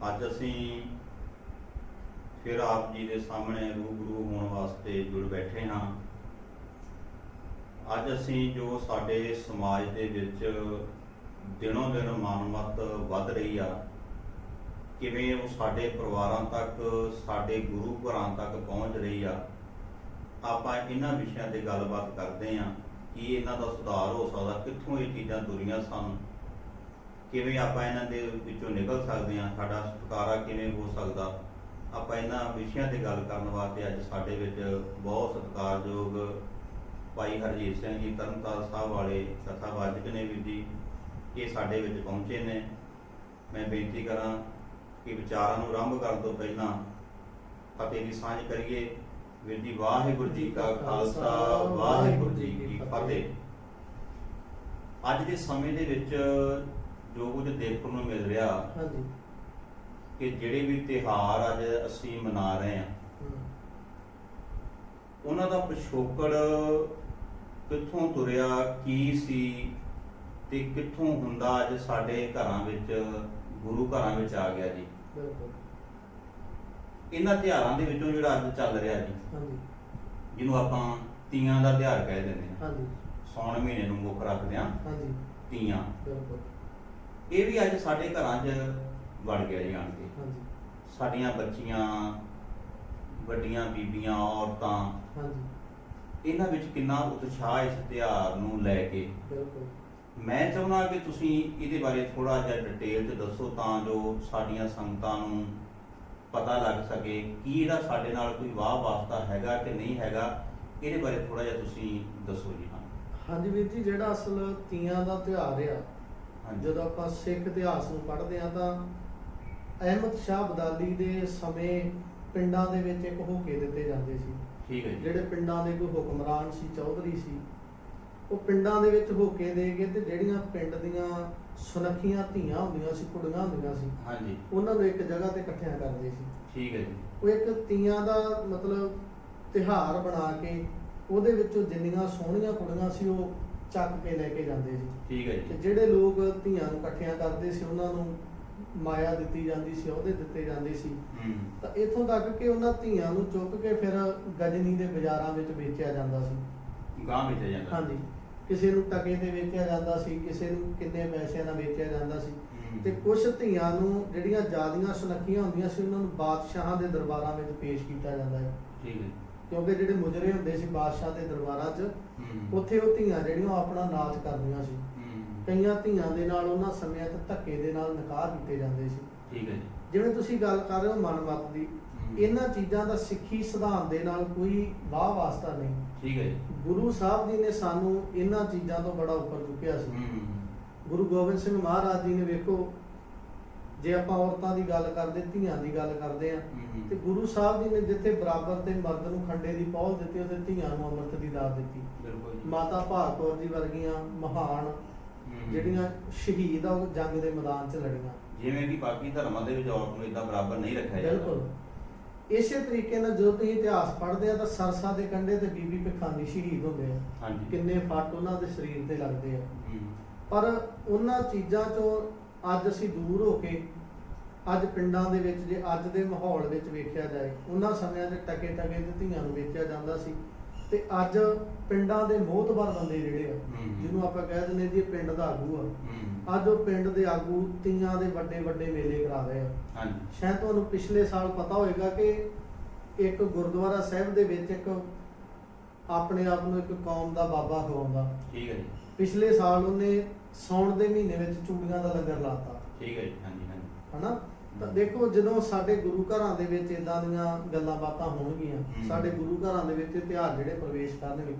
ਅੱਜ ਅਸੀਂ ਫਿਰ ਆਪ ਜੀ ਦੇ ਸਾਹਮਣੇ ਰੂਬਰੂ ਹੋਣ ਵਾਸਤੇ ਜੁੜ ਬੈਠੇ ਹਾਂ। ਅੱਜ ਅਸੀਂ ਜੋ ਸਾਡੇ ਸਮਾਜ ਦੇ ਵਿੱਚ ਦਿਨੋਂ ਦਿਨ ਮਾਨਮਤ ਵੱਧ ਰਹੀ ਆ, ਕਿਵੇਂ ਉਹ ਸਾਡੇ ਪਰਿਵਾਰਾਂ ਤੱਕ, ਸਾਡੇ ਗੁਰੂ ਘਰਾਂ ਤੱਕ ਪਹੁੰਚ ਰਹੀ ਆ, ਆਪਾਂ ਇਹਨਾਂ ਵਿਸ਼ਿਆਂ ਤੇ ਗੱਲਬਾਤ ਕਰਦੇ ਹਾਂ ਕਿ ਇਹਨਾਂ ਦਾ ਸੁਧਾਰ ਹੋ ਸਕਦਾ, ਕਿੱਥੋਂ ਇਹ ਚੀਜ਼ਾਂ ਦੁਰੀਆਂ ਸਨ ਕਿਵੇਂ ਆਪਾਂ ਇਹਨਾਂ ਦੇ ਵਿੱਚੋਂ ਨਿਕਲ ਸਕਦੇ ਹਾਂ, ਸਾਡਾ ਛੁਟਕਾਰਾ ਕਿਵੇਂ ਹੋ ਸਕਦਾ? ਆਪਾਂ ਇਹਨਾਂ ਵਿਸ਼ਿਆਂ ਤੇ ਗੱਲ ਕਰਨ ਵਾਸਤੇ ਅੱਜ ਸਾਡੇ ਵਿੱਚ ਬਹੁਤ ਸਤਿਕਾਰਯੋਗ ਭਾਈ ਹਰਜੀਤ ਸਿੰਘ ਜੀ, ਤਰਨਤਾਰਨ ਸਾਹਿਬ ਵਾਲੇ ਕਥਾਵਾਚਕ ਨੇ ਵੀਰ ਜੀ, ਇਹ ਸਾਡੇ ਵਿੱਚ ਪਹੁੰਚੇ ਨੇ। ਮੈਂ ਬੇਨਤੀ ਕਰਾਂ ਕਿ ਵਿਚਾਰਾਂ ਨੂੰ ਆਰੰਭ ਕਰਨ ਤੋਂ ਪਹਿਲਾਂ ਫਤਿਹ ਦੀ ਸਾਂਝ ਕਰੀਏ। ਵੀਰ ਜੀ, ਵਾਹਿਗੁਰੂ ਜੀ ਕਾ ਖਾਲਸਾ, ਵਾਹਿਗੁਰੂ ਜੀ ਕੀ ਫਤਿਹ। ਅੱਜ ਦੇ ਸਮੇਂ ਦੇ ਵਿੱਚ ਜੋ ਕੁਝ ਦੇਖਣ ਨੂੰ ਮਿਲ ਰਿਹਾ ਹਾਂਜੀ। ਕਿ ਜਿਹੜੇ ਵੀ ਤਿਹਾਰ ਅੱਜ ਅਸੀਂ ਮਨਾ ਰਹੇ ਹਾਂ ਹਮ, ਉਹਨਾਂ ਦਾ ਪਿਛੋਕੜ ਕਿੱਥੋਂ ਤੁਰਿਆ ਕੀ ਸੀ ਤੇ ਕਿੱਥੋਂ ਹੁੰਦਾ ਅੱਜ ਸਾਡੇ ਘਰਾਂ ਵਿੱਚ ਗੁਰੂ ਘਰਾਂ ਵਿੱਚ ਆ ਗਿਆ ਜੀ। ਬਿਲਕੁਲ। ਇਹਨਾਂ ਤਿਉਹਾਰਾਂ ਦੇ ਵਿੱਚੋਂ ਜਿਹੜਾ ਅੱਜ ਚੱਲ ਰਿਹਾ ਜੀ ਹਾਂਜੀ। ਜਿਹਨੂੰ ਆਪਾਂ ਤੀਆਂ ਦਾ ਤਿਉਹਾਰ ਕਹਿ ਦਿੰਦੇ ਹਾਂ। ਹਾਂਜੀ। ਸੌਣ ਮਹੀਨੇ ਨੂੰ ਮੁੱਖ ਰੱਖਦੇ ਹਾਂ। ਹਾਂਜੀ। ਤੀਆਂ। ਬਿਲਕੁਲ। ਇਹ ਵੀ ਅੱਜ ਸਾਡੇ ਘਰਾਂ 'ਚ ਵੜ ਗਿਆ ਜੀ ਆਣ ਕੇ। ਹਾਂਜੀ। ਸਾਡੀਆਂ ਬੱਚੀਆਂ ਵੱਡੀਆਂ ਬੀਬੀਆਂ ਔਰਤਾਂ ਹਾਂਜੀ। ਇਹਨਾਂ ਵਿੱਚ ਕਿੰਨਾ ਉਤਸ਼ਾਹ ਇਸ ਤਿਉਹਾਰ ਨੂੰ ਲੈ ਕੇ। ਬਿਲਕੁਲ। ਮੈਂ ਚਾਹੁੰਦਾ ਕਿ ਤੁਸੀਂ ਇਹਦੇ ਬਾਰੇ ਥੋੜਾ ਜਿਹਾ ਡਿਟੇਲ ਤੇ ਦੱਸੋ ਤਾਂ ਜੋ ਸਾਡੀਆਂ ਸੰਗਤਾਂ ਨੂੰ ਪਤਾ ਲੱਗ ਸਕੇ ਕਿ ਇਹਦਾ ਸਾਡੇ ਨਾਲ ਕੋਈ ਵਾਹ ਵਾਸਤਾ ਹੈਗਾ ਕਿ ਨਹੀਂ ਹੈਗਾ। ਇਹਦੇ ਬਾਰੇ ਥੋੜਾ ਜਿਹਾ ਤੁਸੀਂ ਦੱਸੋ ਜੀ ਹਾਂ। ਹਾਂਜੀ ਵੀਰ ਜੀ ਜਿਹੜਾ ਅਸਲ ਤੀਆਂ ਦਾ ਤਿਉਹਾਰ ਆ ਜਦੋਂ ਆਪਾਂ ਸਿੱਖ ਇਤਿਹਾਸ ਨੂੰ ਪੜ੍ਹਦੇ ਆ ਤਾਂ ਅਹਿਮਦ ਸ਼ਾਹ ਅਬਦਾਲੀ ਦੇ ਸਮੇਂ ਪਿੰਡਾਂ ਦੇ ਵਿੱਚ ਇੱਕ ਹੋਕੇ ਦਿੱਤੇ ਜਾਂਦੇ ਸੀ। ਠੀਕ ਹੈ ਜੀ। ਜਿਹੜੇ ਪਿੰਡਾਂ ਦੇ ਕੋਈ ਹੁਕਮਰਾਨ ਸੀ ਚੌਧਰੀ ਸੀ ਉਹ ਪਿੰਡਾਂ ਦੇ ਵਿੱਚ ਹੋਕੇ ਦੇ ਕੇ ਤੇ ਜਿਹੜੀਆਂ ਪਿੰਡ ਦੀਆਂ ਸੁਨੱਖੀਆਂ ਧੀਆਂ ਹੁੰਦੀਆਂ ਸੀ ਕੁੜੀਆਂ ਹੁੰਦੀਆਂ ਸੀ ਹਾਂਜੀ। ਉਹਨਾਂ ਨੂੰ ਇੱਕ ਜਗ੍ਹਾ ਤੇ ਇਕੱਠਿਆਂ ਕਰਦੇ ਸੀ। ਠੀਕ ਹੈ ਜੀ। ਉਹ ਇੱਕ ਤੀਆਂ ਦਾ ਮਤਲਬ ਤਿਹਾਰ ਬਣਾ ਕੇ ਉਹਦੇ ਵਿੱਚੋਂ ਜਿੰਨੀਆਂ ਸੋਹਣੀਆਂ ਕੁੜੀਆਂ ਸੀ ਉਹ ਚੱਕ ਕੇ ਲੈ ਕੇ ਜਾਂਦੇ ਸੀ ਠੀਕ ਹੈ ਤੇ ਜੀ ਜਿਹੜੇ ਲੋਕ ਧੀਆਂ ਨੂੰ ਇਕੱਠਿਆਂ ਕਰਦੇ ਸੀ ਉਹਨਾਂ ਨੂੰ ਮਾਇਆ ਦਿੱਤੀ ਜਾਂਦੀ ਸੀ ਅਹੁਦੇ ਦਿੱਤੇ ਜਾਂਦੇ ਸੀ। ਹੂੰ। ਤਾਂ ਇਥੋਂ ਤੱਕ ਕਿ ਉਹਨਾਂ ਧੀਆਂ ਨੂੰ ਚੁੱਕ ਕੇ ਫਿਰ ਗਜਨੀ ਦੇ ਬਾਜ਼ਾਰਾਂ ਵਿੱਚ ਵੇਚਿਆ ਜਾਂਦਾ ਸੀ। ਗਾਂ ਵਿੱਚ ਜਾਂਦਾ ਹਾਂਜੀ। ਕਿਸੇ ਨੂੰ ਟਕੇ ਤੇ ਵੇਚਿਆ ਜਾਂਦਾ ਸੀ ਕਿਸੇ ਨੂੰ ਕਿੰਨੇ ਪੈਸਿਆਂ ਨਾਲ ਵੇਚਿਆ ਜਾਂਦਾ ਸੀ। ਹੂੰ। ਤੇ ਕੁਝ ਧੀਆਂ ਨੂੰ ਜਿਹੜੀਆਂ ਜਿਆਦੀਆਂ ਸੁਨੱਖੀਆਂ ਹੁੰਦੀਆਂ ਸੀ ਉਹਨਾਂ ਨੂੰ ਬਾਦਸ਼ਾਹਾਂ ਦੇ ਦਰਬਾਰਾਂ ਵਿੱਚ ਪੇਸ਼ ਕੀਤਾ ਜਾਂਦਾ ਹੈ ਠੀਕ ਹੈ ਕਿਉਂਕਿ ਜਿਹੜੇ ਮੁਜਰੇ ਹੁੰਦੇ ਸੀ ਬਾਦਸ਼ਾਹ ਦੇ ਦਰਬਾਰਾਂ 'ਚ ਉੱਥੇ ਉਹ ਧੀਆਂ ਜਿਹੜੀਆਂ ਉਹ ਆਪਣਾ ਨਾਚ ਕਰਦੀਆਂ ਸੀ। ਕਈਆਂ ਧੀਆਂ ਦੇ ਨਾਲ ਉਹਨਾਂ ਸਮਿਆਂ 'ਚ ਧੱਕੇ ਦੇ ਨਾਲ ਨਿਕਾਹ ਕੀਤੇ ਜਾਂਦੇ ਸੀ। ਠੀਕ ਹੈ ਜੀ। ਜਿਵੇਂ ਤੁਸੀਂ ਗੱਲ ਕਰ ਰਹੇ ਹੋ ਮਨਮਤ ਦੀ। ਇਹਨਾਂ ਚੀਜ਼ਾਂ ਦਾ ਸਿੱਖੀ ਸਿਧਾਂਤ ਦੇ ਨਾਲ ਕੋਈ ਵਾਹ ਵਾਸਤਾ ਨਹੀਂ। ਠੀਕ ਹੈ ਜੀ। ਗੁਰੂ ਸਾਹਿਬ ਜੀ ਨੇ ਸਾਨੂੰ ਇਹਨਾਂ ਚੀਜ਼ਾਂ ਤੋਂ ਬੜਾ ਉੱਪਰ ਚੁੱਕਿਆ ਸੀ। ਗੁਰੂ ਗੋਬਿੰਦ ਸਿੰਘ ਮਹਾਰਾਜ ਜੀ ਨੇ ਵੇਖੋ ਜੇ ਆਪਾਂ ਔਰਤਾਂ ਦੀ ਗੱਲ ਕਰਦੇ ਧੀਆਂ ਦੀ ਗੱਲ ਕਰਦੇ ਆ। ਤੇ ਗੁਰੂ ਸਾਹਿਬ ਜੀ ਨੇ ਜਿੱਥੇ ਬਰਾਬਰ ਤੇ ਮਰਦ ਨੂੰ ਖੰਡੇ ਦੀ ਪਹੁਲ ਦਿੱਤੀ ਉਹਦੇ ਧੀਆਂ ਨੂੰ ਅੰਮ੍ਰਿਤ ਦੀ ਦਾਤ ਦਿੱਤੀ। ਮਾਤਾ ਭਾਰਤ ਕੌਰ ਜੀ ਵਰਗੀਆਂ ਮਹਾਨ। ਜਿਹੜੀਆਂ ਸ਼ਹੀਦ ਆ ਉਹ ਜੰਗ ਦੇ ਮੈਦਾਨ 'ਚ ਲੜੀਆਂ। ਜਿਵੇਂ ਕਿ ਬਾਕੀ ਧਰਮਾਂ ਦੇ ਵਿੱਚ ਔਰਤ ਨੂੰ ਇਦਾਂ ਬਰਾਬਰ ਨਹੀਂ ਰੱਖਿਆ ਜਾਂਦਾ। ਬਿਲਕੁਲ। ਇਸੇ ਤਰੀਕੇ ਨਾਲ ਜਦੋਂ ਤੁਸੀਂ ਇਤਿਹਾਸ ਪੜ੍ਹਦੇ ਆ ਤਾਂ ਸਰਸਾ ਦੇ ਕੰਢੇ ਤੇ ਬੀਬੀ ਭਿਖਾਨੀ ਸ਼ਹੀਦ ਹੁੰਦੇ ਆ। ਕਿੰਨੇ ਫੱਟ ਉਹਨਾਂ ਦੇ ਸਰੀਰ ਤੇ ਲੱਗਦੇ ਆ। ਪਰ ਉਹਨਾਂ ਚੀਜ਼ਾਂ ਤੋਂ ਅੱਜ ਅਸੀਂ ਦੂਰ ਹੋ ਕੇ ਅੱਜ ਪਿੰਡਾਂ ਦੇ ਵਿੱਚ ਜੇ ਅੱਜ ਦੇ ਮਾਹੌਲ ਵਿੱਚ ਵੇਖਿਆ ਜਾਏ ਉਹਨਾਂ ਸਮਿਆਂ 'ਚ ਟਕੇ ਟਕੇ ਤੇ ਧੀਆਂ ਨੂੰ ਵੇਚਿਆ ਜਾਂਦਾ ਸੀ। ਤੇ ਅੱਜ ਪਿੰਡਾਂ ਦੇ ਮੋਹਤਬਰ ਬੰਦੇ ਜਿਹੜੇ ਆ। ਜਿਹਨੂੰ ਆਪਾਂ ਕਹਿ ਦਿੰਦੇ ਜੀ ਪਿੰਡ ਦਾ ਆਗੂ ਆ। ਅੱਜ ਉਹ ਪਿੰਡ ਦੇ ਆਗੂ ਤੀਆਂ ਦੇ ਵੱਡੇ ਵੱਡੇ ਮੇਲੇ ਕਰਾ ਰਹੇ ਆ। ਹਾਂਜੀ। ਸ਼ਾਇਦ ਤੁਹਾਨੂੰ ਪਿਛਲੇ ਸਾਲ ਪਤਾ ਹੋਵੇਗਾ ਕਿ ਇੱਕ ਗੁਰਦੁਆਰਾ ਸਾਹਿਬ ਦੇ ਵਿੱਚ ਇੱਕ ਆਪਣੇ ਆਪ ਨੂੰ ਇੱਕ ਕੌਮ ਦਾ ਬਾਬਾ ਖਵਾਉਂਦਾ। ਠੀਕ ਹੈ ਜੀ। ਪਿਛਲੇ ਸਾਲ ਉਹਨੇ ਸੌਣ ਦੇ ਮਹੀਨੇ ਵਿੱਚ ਚੂੜੀਆਂ ਦਾ ਲੰਗਰ ਲਾਤਾ। ਠੀਕ ਹੈ ਜੀ ਹਾਂਜੀ ਹਾਂਜੀ। ਹਨਾ? ਤਾਂ ਦੇਖੋ ਜਦੋਂ ਸਾਡੇ ਗੁਰੂ ਘਰਾਂ ਦੇ ਵਿੱਚ ਇਦਾਂ ਦੀਆਂ ਗੱਲਾਂ ਬਾਤਾਂ ਹੋਣਗੀਆਂ। ਸਾਡੇ ਗੁਰੂ ਘਰਾਂ ਦੇ ਵਿੱਚ ਇਤਿਹਾਸ ਜਿਹੜੇ ਪ੍ਰਵੇਸ਼ ਕਰਨਗੇ।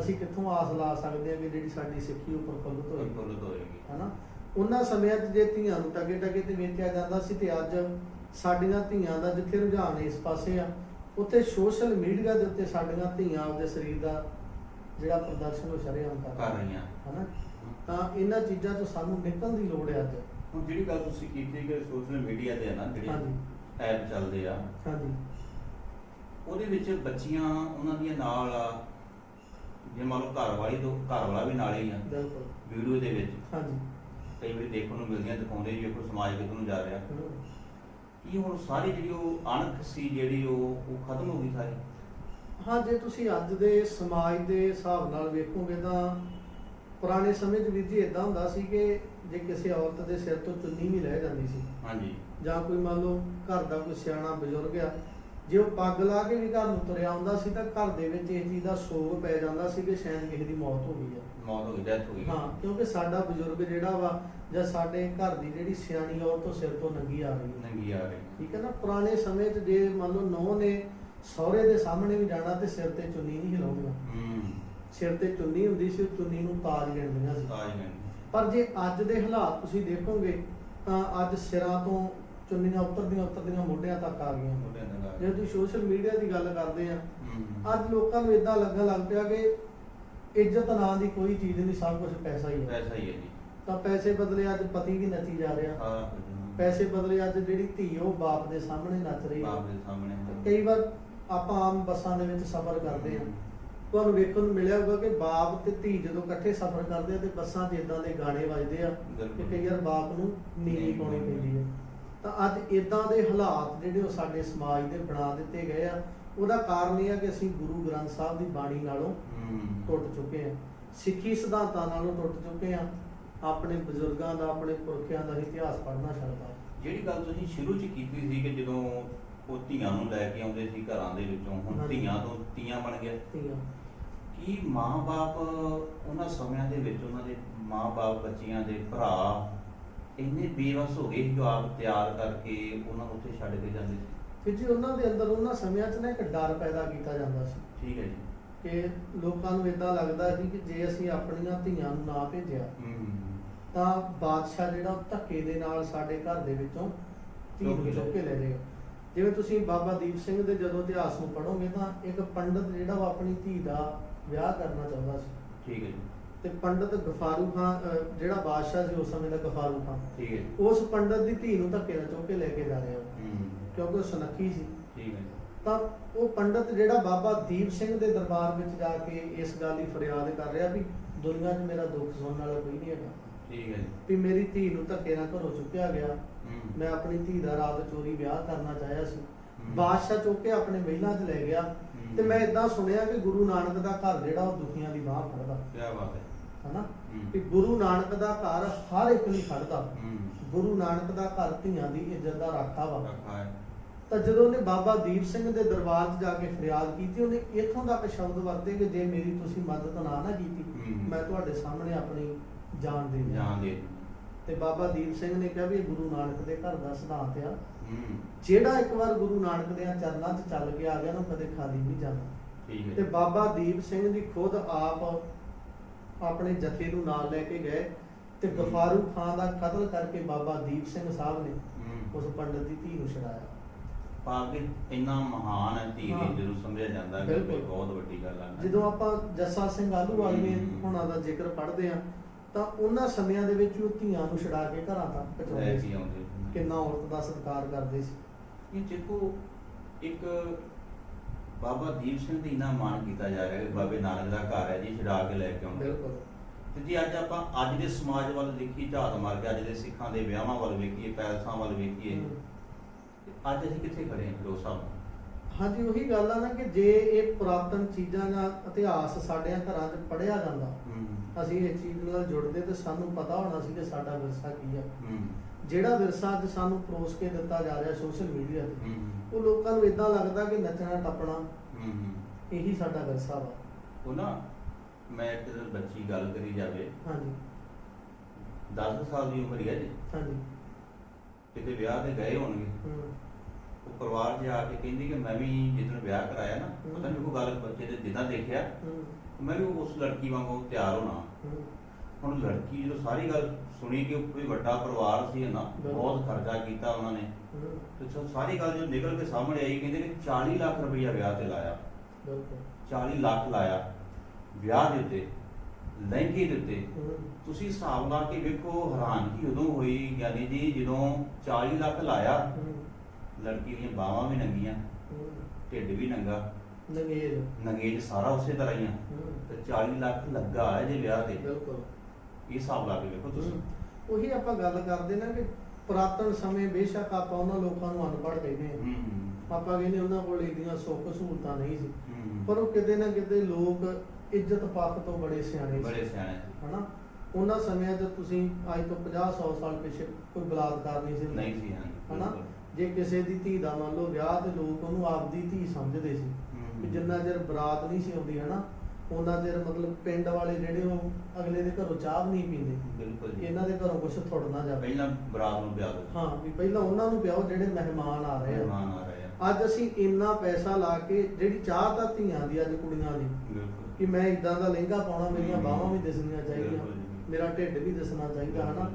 ਅਸੀਂ ਕਿੱਥੋਂ ਆਸ ਲਾ ਸਕਦੇ ਹਾਂ ਕਿ ਜਿਹੜੀ ਸਾਡੀ ਸਿੱਖੀ ਉਹ ਪ੍ਰਫੁੱਲਤ ਹੋਏਗੀ? ਬਿਲਕੁਲ ਹੋਏਗੀ। ਹਨਾ? ਉਹਨਾਂ ਸਮਿਆਂ 'ਚ ਜੇ ਧੀਆਂ ਨੂੰ ਟਗੇ ਟਗੇ ਤੇ ਵੇਚਿਆ ਜਾਂਦਾ ਸੀ ਤੇ ਅੱਜ ਸਾਡੀਆਂ ਧੀਆਂ ਦਾ ਜਿੱਥੇ ਰੁਝਾਨ ਇਸ ਪਾਸੇ ਆ ਉੱਥੇ ਸੋਸ਼ਲ ਮੀਡੀਆ ਦੇ ਉੱਤੇ ਸਾਡੀਆਂ ਧੀਆਂ ਆਪਦੇ ਸਰੀਰ ਦਾ ਜਿਹੜਾ ਪ੍ਰਦਰਸ਼ਨ ਉਹ ਸ਼ਰੇਆਮ ਕਰ ਰਹੀਆਂ। ਹਨਾ? ਤਾਂ ਇਹਨਾਂ ਚੀਜ਼ਾਂ 'ਤੋਂ ਸਾਨੂੰ ਨਿਕਲਣ ਦੀ ਲੋੜ ਹੈ ਅੱਜ। ਹੁਣ ਜਿਹੜੀ ਗੱਲ ਤੁਸੀਂ ਕੀਤੀ ਕਿ ਸੋਸ਼ਲ ਮੀਡੀਆ ਤੇ ਆ ਨਾ ਜਿਹੜੇ ਹਾਂਜੀ। ਐਪ ਚੱਲਦੇ ਆ। ਹਾਂਜੀ। ਉਹਦੇ ਵਿੱਚ ਬੱਚੀਆਂ ਉਹਨਾਂ ਦੀਆਂ ਨਾਲ ਆ। ਜੇ ਮੰਨ ਲਓ ਘਰ ਵਾਲੀ ਤੋਂ ਘਰ ਵਾਲਾ ਵੀ ਨਾਲ ਹੀ ਆ। ਬਿਲਕੁਲ। ਵੀਡੀਓ ਦੇ ਵਿੱਚ। ਹਾਂਜੀ। ਕਈ ਵਾਰੀ ਦੇਖਣ ਨੂੰ ਮਿਲਦੀਆਂ ਦਿਖਾਉਂਦੇ ਵੀ ਕੋਈ ਸਮਾਜ ਕਿੱਧਰ ਨੂੰ ਜਾ ਰਿਹਾ। ਕੀ ਹੁਣ ਸਾਰੀ ਜਿਹੜੀ ਉਹ ਅਣਖ ਸੀ ਜਿਹੜੀ ਉਹ ਉਹ ਖਤਮ ਹੋ ਗਈ ਸਾਰੀ। ਹਾਂ ਜੇ ਤੁਸੀਂ ਅੱਜ ਦੇ ਸਮਾਜ ਦੇ ਹਿਸਾਬ ਨਾਲ ਵੇਖੋਗੇ ਤਾਂ ਪੁਰਾਣੇ ਸਮੇਂ 'ਚ ਵੀਰ ਜੀ ਇਦਾਂ ਹੁੰਦਾ ਸੀ ਕਿ ਜੇ ਕਿਸੇ ਔਰਤ ਦੇ ਸਿਰ ਤੋਂ ਚੁੰਨੀ ਵੀ ਰਹਿ ਜਾਂਦੀ ਸੀ ਹਾਂਜੀ। ਜਾਂ ਕੋਈ ਮੰਨ ਲਓ ਘਰ ਦਾ ਕੋਈ ਸਿਆਣਾ ਬਜ਼ੁਰਗ ਆ ਜੇ ਉਹ ਪੱਗ ਲਾ ਕੇ ਵੀ ਘਰ ਨੂੰ ਤੁਰਿਆ ਆਉਂਦਾ ਸੀ ਤਾਂ ਘਰ ਦੇ ਵਿੱਚ ਇਹ ਚੀਜ਼ ਦਾ ਸੋਗ ਪੈ ਜਾਂਦਾ ਸੀ ਕਿ ਸ਼ਾਇਦ ਕਿਸੇ ਦੀ ਮੌਤ ਹੋ ਗਈ ਆ। ਮੌਤ ਹੋ ਗਈ ਡੈਥ ਹੋ ਗਈ। ਹਾਂ ਕਿਉਂਕਿ ਸਾਡਾ ਬਜ਼ੁਰਗ ਜਿਹੜਾ ਵਾ ਜਾਂ ਸਾਡੇ ਘਰ ਦੀ ਜਿਹੜੀ ਸਿਆਣੀ ਔਰਤ ਉਹ ਸਿਰ ਤੋਂ ਨੰਗੀ ਆ ਰਹੀ ਹੈ ਨੰਗੀ ਆ ਰਹੀ। ਠੀਕ ਹੈ ਨਾ ਪੁਰਾਣੇ ਸਮੇਂ 'ਚ ਜੇ ਮੰਨ ਲਓ ਨੌ ਨੇ ਸਹੁਰੇ ਦੇ ਸਾਹਮਣੇ ਵੀ ਜਾਣਾ ਤੇ ਸਿਰ ਤੇ ਚੁੰਨੀ ਨਹੀਂ ਹਿਲਾਉਣੀ। ਹੂੰ। ਸਿਰ ਤੇ ਚੁੰਨੀ ਹੁੰਦੀ ਸੀ ਉਹ ਚੁੰਨੀ ਨੂੰ ਤਾਜ ਗਿਣਦੀਆਂ ਸੀ। ਤਾਜ ਨੇ ਪਰ ਜੇ ਅੱਜ ਦੇ ਹਾਲਾਤ ਤੁਸੀਂ ਦੇਖੋਗੇ ਤਾਂ ਅੱਜ ਸਿਰਾਂ ਤੋਂ ਚੁੰਨੀਆਂ ਉੱਤਰਦੀਆਂ ਉੱਤਰਦੀਆਂ ਮੋਢਿਆਂ ਤੱਕ ਆ ਗਈਆਂ। ਆ ਜੇ ਤੁਸੀਂ ਸੋਸ਼ਲ ਮੀਡੀਆ ਦੀ ਗੱਲ ਕਰਦੇ ਆ ਅੱਜ ਲੋਕਾਂ ਨੂੰ ਇਦਾਂ ਲੱਗਣ ਲੱਗ ਪਿਆ ਕਿ ਇੱਜ਼ਤ ਨਾਂ ਦੀ ਕੋਈ ਚੀਜ਼ ਨਹੀਂ ਸਭ ਕੁਝ ਪੈਸਾ ਹੀ ਹੈ ਪੈਸਾ ਹੀ ਹੈ ਜੀ। ਤਾਂ ਪੈਸੇ ਬਦਲੇ ਅੱਜ ਪਤੀ ਵੀ ਨੱਚੀ ਜਾ ਰਿਹਾ। ਹਾਂ। ਪੈਸੇ ਬਦਲੇ ਅੱਜ ਜਿਹੜੀ ਧੀ ਉਹ ਬਾਪ ਦੇ ਸਾਹਮਣੇ ਨੱਚ ਰਹੀ ਹੈ ਬਾਪ ਦੇ ਸਾਹਮਣੇ। ਕਈ ਵਾਰ ਆਪਾਂ ਆਮ ਬੱਸਾਂ ਦੇ ਵਿੱਚ ਸਫ਼ਰ ਕਰਦੇ ਹਾਂ ਤੁਹਾਨੂੰ ਵੇਖਣ ਨੂੰ ਮਿਲਿਆ ਹੋਊਗਾ ਕਿ ਬਾਪ ਤੇ ਧੀ ਜਦੋਂ ਇਕੱਠੇ ਸਫ਼ਰ ਕਰਦੇ ਆ ਤੇ ਬੱਸਾਂ 'ਚ ਇਦਾਂ ਦੇ ਗਾਣੇ ਵੱਜਦੇ ਆ ਕਿ। ਕਈ ਵਾਰ ਬਾਪ ਨੂੰ ਨੀਵੀਂ ਪਾਉਣੀ ਪੈਂਦੀ ਹੈ। ਤਾਂ ਅੱਜ ਇਦਾਂ ਦੇ ਹਾਲਾਤ ਜਿਹੜੇ ਉਹ ਸਾਡੇ ਸਮਾਜ ਦੇ ਬਣਾ ਦਿੱਤੇ ਗਏ ਆ ਉਹਦਾ ਕਾਰਨ ਇਹ ਆ ਕਿ ਅਸੀਂ ਗੁਰੂ ਗ੍ਰੰਥ ਸਾਹਿਬ ਦੀ ਬਾਣੀ ਨਾਲੋਂ ਟੁੱਟ ਚੁੱਕੇ ਆ। ਸਿੱਖੀ ਸਿਧਾਂਤਾਂ ਨਾਲੋਂ ਟੁੱਟ ਚੁੱਕੇ ਆ। ਆਪਣੇ ਬਜ਼ੁਰਗਾਂ ਦਾ ਆਪਣੇ ਪੁਰਖਿਆਂ ਦਾ ਇਤਿਹਾਸ ਪੜ੍ਹਨਾ ਛੱਡਦਾ ਜਿਹੜੀ ਗੱਲ ਤੁਸੀਂ ਸ਼ੁਰੂ ਚ ਕੀਤੀ ਸੀ ਕਿ ਜਦੋਂ ਉਹ ਧੀਆਂ ਨੂੰ ਲੈ ਕੇ ਆਉਂਦੇ ਸੀ ਘਰਾਂ ਦੇ ਵਿੱਚੋਂ ਹੁਣ। ਧੀਆਂ ਤੋਂ ਤੀਆਂ ਬਣ ਗਿਆ। ਧੀਆਂ। ਕੀ ਮਾਂ-ਬਾਪ ਉਹਨਾਂ ਸਮਿਆਂ ਦੇ ਵਿੱਚ ਉਹਨਾਂ ਦੇ ਮਾਂ-ਬਾਪ ਬੱਚਿਆਂ ਦੇ ਭਰਾ ਇੰਨੇ ਬੇਵਸ ਹੋ ਗਏ ਜੋ ਆਪ ਤਿਆਰ ਕਰਕੇ ਉਹਨਾਂ ਨੂੰ ਉੱਥੇ ਛੱਡ ਕੇ ਜਾਂਦੇ ਸੀ? ਫਿਰ ਜੀ ਉਹਨਾਂ ਦੇ ਅੰਦਰ ਉਹਨਾਂ ਸਮਿਆਂ 'ਚ ਨਾ ਇੱਕ ਡਰ ਪੈਦਾ ਕੀਤਾ ਜਾਂਦਾ ਸੀ। ਠੀਕ ਹੈ ਜੀ। ਕਿ ਲੋਕਾਂ ਨੂੰ ਇਦਾਂ ਲੱਗਦਾ ਸੀ ਕਿ ਜੇ ਅਸੀਂ ਆਪਣੀਆਂ ਧੀਆਂ ਨੂੰ ਨਾ ਭੇਜਿਆ ਹੂੰ ਤਾਂ ਬਾਦਸ਼ਾਹ ਜਿਹੜਾ ਧੱਕੇ ਦੇ ਨਾਲ ਸਾਡੇ ਘਰ ਦੇ ਵਿੱਚੋਂ ਧੀ ਨੂੰ ਚੁੱਕ ਕੇ ਲੈ ਜਾਏਗਾ। ਜਿਵੇਂ ਤੁਸੀਂ ਬਾਬਾ ਦੀਪ ਸਿੰਘ ਦੇ ਜਦੋਂ ਇਤਿਹਾਸ ਨੂੰ ਪੜ੍ਹੋਗੇ ਤਾਂ ਇੱਕ ਪੰਡਤ ਜਿਹੜਾ ਉਹ ਆਪਣੀ ਧੀ ਦਾ ਵਿਆਹ ਕਰਨਾ ਚਾਹੁੰਦਾ ਸੀ। ਠੀਕ ਹੈ ਜੀ। ਤੇ ਪੰਡਤ ਗਫਾਰੂ ਖਾਨ ਅਹ, ਜਿਹੜਾ ਬਾਦਸ਼ਾਹ ਸੀ ਉਸ ਸਮੇਂ ਦਾ ਗਫਾਰੂ ਖਾਨ ਠੀਕ ਹੈ ਜੀ। ਉਸ ਪੰਡਤ ਦੀ ਧੀ ਨੂੰ ਧੱਕੇ ਨਾਲ ਚੁੱਕ ਕੇ ਲੈ ਕੇ ਜਾ ਰਿਹਾ ਉਹ, ਹੂੰ। ਕਿਉਂਕਿ ਉਹ ਸੁਨੱਖੀ ਸੀ। ਠੀਕ ਹੈ ਜੀ। ਤਾਂ ਉਹ ਪੰਡਤ ਜਿਹੜਾ ਬਾਬਾ ਦੀਪ ਸਿੰਘ ਦੇ ਦਰਬਾਰ ਵਿੱਚ ਜਾ ਕੇ ਇਸ ਗੱਲ ਦੀ ਫਰਿਆਦ ਕਰ ਰਿਹਾ ਵੀ ਦੁਨੀਆ 'ਚ ਮੇਰਾ ਦੁੱਖ ਸੁਣਨ ਵਾਲਾ ਕੋਈ ਨਹੀਂ ਹੈਗਾ। ਠੀਕ ਹੈ ਜੀ। ਵੀ ਮੇਰੀ ਧੀ ਨੂੰ ਧੱਕੇ ਨਾਲ ਘਰੋਂ ਚੁੱਕਿਆ ਗਿਆ। ਹੂੰ। ਮੈਂ ਆਪਣੀ ਧੀ ਦਾ ਰਾਤ ਚੋਰੀ ਵਿਆਹ ਕਰਨਾ ਚਾਹਿਆ ਸੀ। ਹੂੰ। ਬਾਦਸ਼ਾਹ ਚੁੱਕ ਕੇ ਆਪਣੇ ਮਹਿਲਾਂ 'ਚ ਲੈ ਗਿਆ। ਤੇ ਮੈਂ ਇਦਾਂ ਸੁਣਿਆ ਕਿ ਗੁਰੂ ਨਾਨਕ ਦਾ ਘਰ ਜਿਹੜਾ ਉਹ ਦੁਖੀਆਂ ਦੀ ਬਾਹ ਫੜਦਾ। ਕੀ ਬਾਤ ਹੈ। ਹਨਾ। ਵੀ ਗੁਰੂ ਨਾਨਕ ਦਾ ਘਰ ਹਰ ਇੱਕ ਲਈ ਖੜਦਾ ਗੁਰੂ ਨਾਨਕ ਦਾ ਘਰ ਧੀਆਂ ਦੀ ਇੱਜ਼ਤ ਦਾ ਰਾਖਾ ਵਾ। ਤਾਂ ਜਦੋਂ ਉਹਨੇ ਬਾਬਾ ਦੀਪ ਸਿੰਘ ਦੇ ਦਰਬਾਰ 'ਚ ਜਾ ਕੇ ਫਰਿਆਦ ਕੀਤੀ ਉਹਨੇ ਇੱਥੋਂ ਤੱਕ ਸ਼ਬਦ ਵਰਤੇ ਕਿ ਜੇ ਮੇਰੀ ਤੁਸੀਂ ਮਦਦ ਨਾ ਨਾ ਕੀਤੀ। ਮੈਂ ਤੁਹਾਡੇ ਸਾਹਮਣੇ ਆਪਣੀ ਜਾਨ ਦੇ ਦੇ। ਤੇ ਬਾਬਾ ਦੀਪ ਸਿੰਘ ਨੇ ਕਿਹਾ ਵੀ ਗੁਰੂ ਨਾਨਕ ਦੇ ਘਰ ਦਾ ਸਿਧਾਂਤ ਆ ਹੂੰ ਜਿਹੜਾ ਇੱਕ ਵਾਰ ਗੁਰੂ ਨਾਨਕ ਦੇ ਚਰਨਾਂ 'ਚ ਚੱਲ ਕੇ ਆ ਗਿਆ ਨਾ ਕਦੇ ਖਾਲੀ ਨਹੀਂ ਜਾਂਦਾ ਠੀਕ ਹੈ ਤੇ ਜੀ। ਬਾਬਾ ਦੀਪ ਸਿੰਘ ਜੀ ਖੁਦ ਆਪ ਆਪਣੇ ਜਥੇ ਨੂੰ ਨਾਲ ਲੈ ਕੇ ਗਏ ਤੇ। ਗਫਾਰੂ ਖਾਨ ਦਾ ਕਤਲ ਕਰਕੇ ਬਾਬਾ ਦੀਪ ਸਿੰਘ ਸਾਹਿਬ ਨੇ ਹੂੰ ਉਸ ਪੰਡਤ ਦੀ ਧੀ ਨੂੰ ਛਡਾਇਆ ਭਾਵ ਕਿ ਇੰਨਾ ਮਹਾਨ ਹੈ ਧੀ ਹਾਂ। ਦੀ ਜਦੋਂ ਸਮਝਿਆ ਜਾਂਦਾ ਹੈ ਕਿ ਬਿਲਕੁਲ। ਬਹੁਤ ਵੱਡੀ ਗੱਲ ਹੈ ਜਦੋਂ ਆਪਾਂ ਜੱਸਾ ਸਿੰਘ ਆਲੂਵਾਲੀਏ ਹੂੰ। ਹੁਣਾਂ ਦਾ ਜ਼ਿਕਰ ਪੜ੍ਹਦੇ ਆ ਤਾਂ ਉਹਨਾਂ ਸਮਿਆਂ ਦੇ ਵਿੱਚ ਉਹ ਧੀਆਂ ਨੂੰ ਛਡਾ ਕੇ ਘਰਾਂ ਤੱਕ ਲੈ ਪਹੁੰਚਾਉਂਦੇ ਕੇ ਸੀ ਆਉਂਦੇ। ਕਿੰਨਾ ਔਰਤ ਦਾ ਸਤਿਕਾਰ ਕਰਦੇ ਸੀ? ਇਹ ਦੇਖੋ ਇੱਕ ਬਾਬਾ ਦੀਪ ਸਿੰਘ ਦੀ ਇੰਨਾ ਮਾਣ ਕੀਤਾ ਜਾ ਰਿਹਾ ਹੈ ਬਾਬੇ ਨਾਨਕ ਦਾ ਘਰ ਹੈ ਜੀ ਛਡਾ ਕੇ ਲੈ ਕੇ ਆਉਂਦੇ। ਬਿਲਕੁਲ। ਤੇ ਜੇ ਅੱਜ ਆਪਾਂ ਅੱਜ ਦੇ ਸਮਾਜ ਵੱਲ ਦੇਖੀ ਝਾਤ ਮਾਰ ਕੇ ਅੱਜ ਦੇ ਸਿੱਖਾਂ ਦੇ ਵਿਆਹਾਂ ਵੱਲ ਵੇਖੀਏ ਪੈਲਸਾਂ ਵੱਲ ਵੇਖੀਏ। ਤੇ ਅੱਜ ਅਸੀਂ ਕਿੱਥੇ ਖੜੇ ਹਾਂ ਹਿਸਾਬ ਨਾਲ ਹਾਂਜੀ ਉਹੀ ਗੱਲ ਆ ਨਾ ਕਿ ਜੇ ਇਹ ਪੁਰਾਤਨ ਚੀਜ਼ਾਂ ਦਾ ਇਤਿਹਾਸ ਸਾਡੇ ਘਰਾਂ 'ਚ ਪੜਿਆ ਜਾਂਦਾ ਹੂੰ। ਅਸੀਂ ਇਹ ਚੀਜ਼ ਨਾਲ ਜੁੜਦੇ ਤੇ ਸਾਨੂੰ ਪਤਾ ਹੋਣਾ ਸੀ ਕਿ ਸਾਡਾ ਵਿਰਸਾ ਕੀ ਆ। ਹੂੰ। ਜਿਹੜਾ ਵਿਰਸਾ ਅੱਜ ਸਾਨੂੰ ਪਰੋਸ ਕੇ ਦਿੱਤਾ ਜਾ ਰਿਹਾ ਸੋਸ਼ਲ ਮੀਡੀਆ ਤੇ ਉਹ ਲੋਕਾਂ ਨੂੰ ਇਦਾਂ ਲੱਗਦਾ ਕਿ ਨੱਚਣਾ ਟੱਪਣਾ ਇਹੀ ਸਾਡਾ ਵਿਰਸਾ ਵਾ। ਉਹ ਨਾ ਮੈਂ ਇੱਕ ਬੱਚੀ ਗੱਲ ਕਰੀ ਜਾਵੇ। ਹਾਂਜੀ। 10 ਸਾਲ ਦੀ ਉਮਰ ਹੀ ਜੀ। ਹਾਂਜੀ। ਕਿਤੇ ਵਿਆਹ ਤੇ ਗਏ ਹੋਣਗੇ। ਉਹ ਪਰਿਵਾਰ 'ਚ ਆ ਕੇ ਕਹਿੰਦੀ ਕਿ ਮੈਂ ਵੀ ਜਿੱਦਣ ਵਿਆਹ ਕਰਾਇਆ ਨਾ। ਪਤਾ ਨਹੀਂ ਕੋਈ ਗੱਲ ਬੱਚੇ ਦੇ ਜਿੱਦਾਂ ਦੇਖਿਆ। ਮੈਂ ਵੀ ਉਸ ਲੜਕੀ ਵਾਂਗੂ ਤਿਆਰ ਹੋਣਾ। ਹੁਣ ਲੜਕੀ ਜਦੋਂ ਸਾਰੀ ਗੱਲ ਸੁਣੀ ਕਿ ਕੋਈ ਵੱਡਾ ਪਰਿਵਾਰ ਸੀ ਨਾ। ਬਹੁਤ ਖਰਚਾ ਕੀਤਾ ਉਹਨਾਂ ਨੇ। ਤੇ ਜਦੋਂ ਸਾਰੀ ਗੱਲ ਜਦੋਂ ਨਿਕਲ ਕੇ ਸਾਹਮਣੇ ਆਈ ਕਹਿੰਦੇ ਕਿ 40 ਲੱਖ ਰੁਪਈਆ ਵਿਆਹ ਤੇ ਲਾਇਆ। ਬਿਲਕੁਲ। 40 ਲੱਖ ਲਾਇਆ। ਵਿਆਹ ਦੇ ਉੱਤੇ ਲਹਿੰਗੇ ਦੇ ਉੱਤੇ। ਹੂੰ ਤੁਸੀਂ ਹਿਸਾਬ ਲਾ ਕੇ ਵੇਖੋ ਹੈਰਾਨਗੀ ਉਦੋਂ ਹੋਈ ਯਾਨੀ ਜੀ ਜਦੋਂ 40 ਲੱਖ ਲਾਇਆ। ਲੜਕੀ ਦੀਆਂ ਬਾਹਾਂ ਵੀ ਨੰਗੀਆਂ ਢਿੱਡ ਵੀ ਨੰਗਾ। ਨੰਗੇਜ। ਨੰਗੇਜ ਸਾਰਾ ਉਸੇ ਤਰ੍ਹਾਂ ਹੀ ਆ। ਤੇ 40 ਲੱਖ ਲੱਗਾ ਹੈ ਜੇ ਵਿਆਹ ਤੇ। ਬਿਲਕੁਲ। ਇਹ ਹਿਸਾਬ ਲਾ ਕੇ ਵੇਖੋ ਤੁਸੀਂ। ਉਹੀ ਆਪਾਂ ਗੱਲ ਕਰਦੇ ਨਾ ਕਿ ਪੁਰਾਤਨ ਸਮੇਂ ਬੇਸ਼ੱਕ ਆਪਾਂ ਉਹਨਾਂ ਲੋਕਾਂ ਨੂੰ ਅਨਪੜ੍ਹ ਕਹਿੰਦੇ ਹਾਂ ਹੂੰ ਆਪਾਂ ਕਹਿੰਦੇ ਉਹਨਾਂ ਕੋਲ ਇੰਨੀਆਂ ਸੁੱਖ ਸਹੂਲਤਾਂ ਨਹੀਂ ਸੀ। ਹੂੰ ਪਰ ਉਹ ਕਿਤੇ ਨਾ ਕਿਤੇ ਲੋਕ ਇੱਜ਼ਤ ਪੱਖ ਤੋਂ ਬੜੇ ਸਿਆਣੇ ਬੜੇ ਸੀ ਸਿਆਣੇ ਸੀ। ਹਨਾ? ਉਹਨਾਂ ਸਮਿਆਂ 'ਚ ਤੁਸੀਂ ਅੱਜ ਤੋਂ 50 100 ਸਾਲ ਪਿੱਛੇ ਕੋਈ ਬਲਾਤਕਾਰ ਨਹੀਂ ਸੀ। ਹੁੰਦਾ। ਨਹੀਂ ਸੀ ਹਾਂ ਹਨਾ? ਜੇ ਕਿਸੇ ਦੀ ਧੀ ਦਾ ਮੰਨ ਲਓ ਵਿਆਹ ਤੇ ਲੋਕ ਉਹਨੂੰ ਆਪਦੀ ਧੀ ਸਮਝਦੇ ਸੀ। ਕਿ ਜਿੰਨਾ ਚਿਰ ਬਰਾਤ ਨਹੀਂ ਸੀ ਆਉਂਦੀ ਹਨਾ? ਉਹਨਾਂ ਚਿਰ ਮਤਲਬ ਪਿੰਡ ਵਾਲੇ ਜਿਹੜੇ ਉਹ ਅਗਲੇ ਦੇ ਘਰੋਂ ਚਾਹ ਵੀ ਨਹੀਂ ਪੀਂਦੇ। ਬਿਲਕੁਲ ਕਿ ਜੀ। ਇਹਨਾਂ ਦੇ ਘਰੋਂ ਕੁਝ ਥੁੜ ਨਾ ਜਾਵੇ। ਪਹਿਲਾਂ ਬਰਾਤ ਨੂੰ ਪਿਆ ਦੋ ਹਾਂ ਵੀ ਪਹਿਲਾਂ ਉਹਨਾਂ ਨੂੰ ਪਿਆਓ ਜਿਹੜੇ ਮਹਿਮਾਨ ਆ ਰਹੇ ਆ। ਮਹਿਮਾਨ ਆ ਰਹੇ ਆ। ਅੱਜ ਅਸੀਂ ਇੰਨਾ ਪੈਸਾ ਲਾ ਕੇ ਜਿਹੜੀ ਚਾਹ ਤਾਂ ਧੀਆਂ ਦੀ ਅੱਜ ਕੁੜੀਆਂ ਦੀ ਬਿਲਕੁਲ। ਕਿ ਮੈਂ ਇਦਾਂ ਦਾ ਲਹਿੰਗਾ ਪਾਉਣਾ ਮੇਰੀਆਂ। ਬਾਹਾਂ ਵੀ ਦਿਸਣੀਆਂ ਚਾਹੀਦੀਆਂ ਬਿਲਕੁਲ ਜੀ। ਮੇਰਾ ਢਿੱਡ ਵੀ ਦਿਸਣਾ ਚਾਹੀਦਾ ਹਨਾ?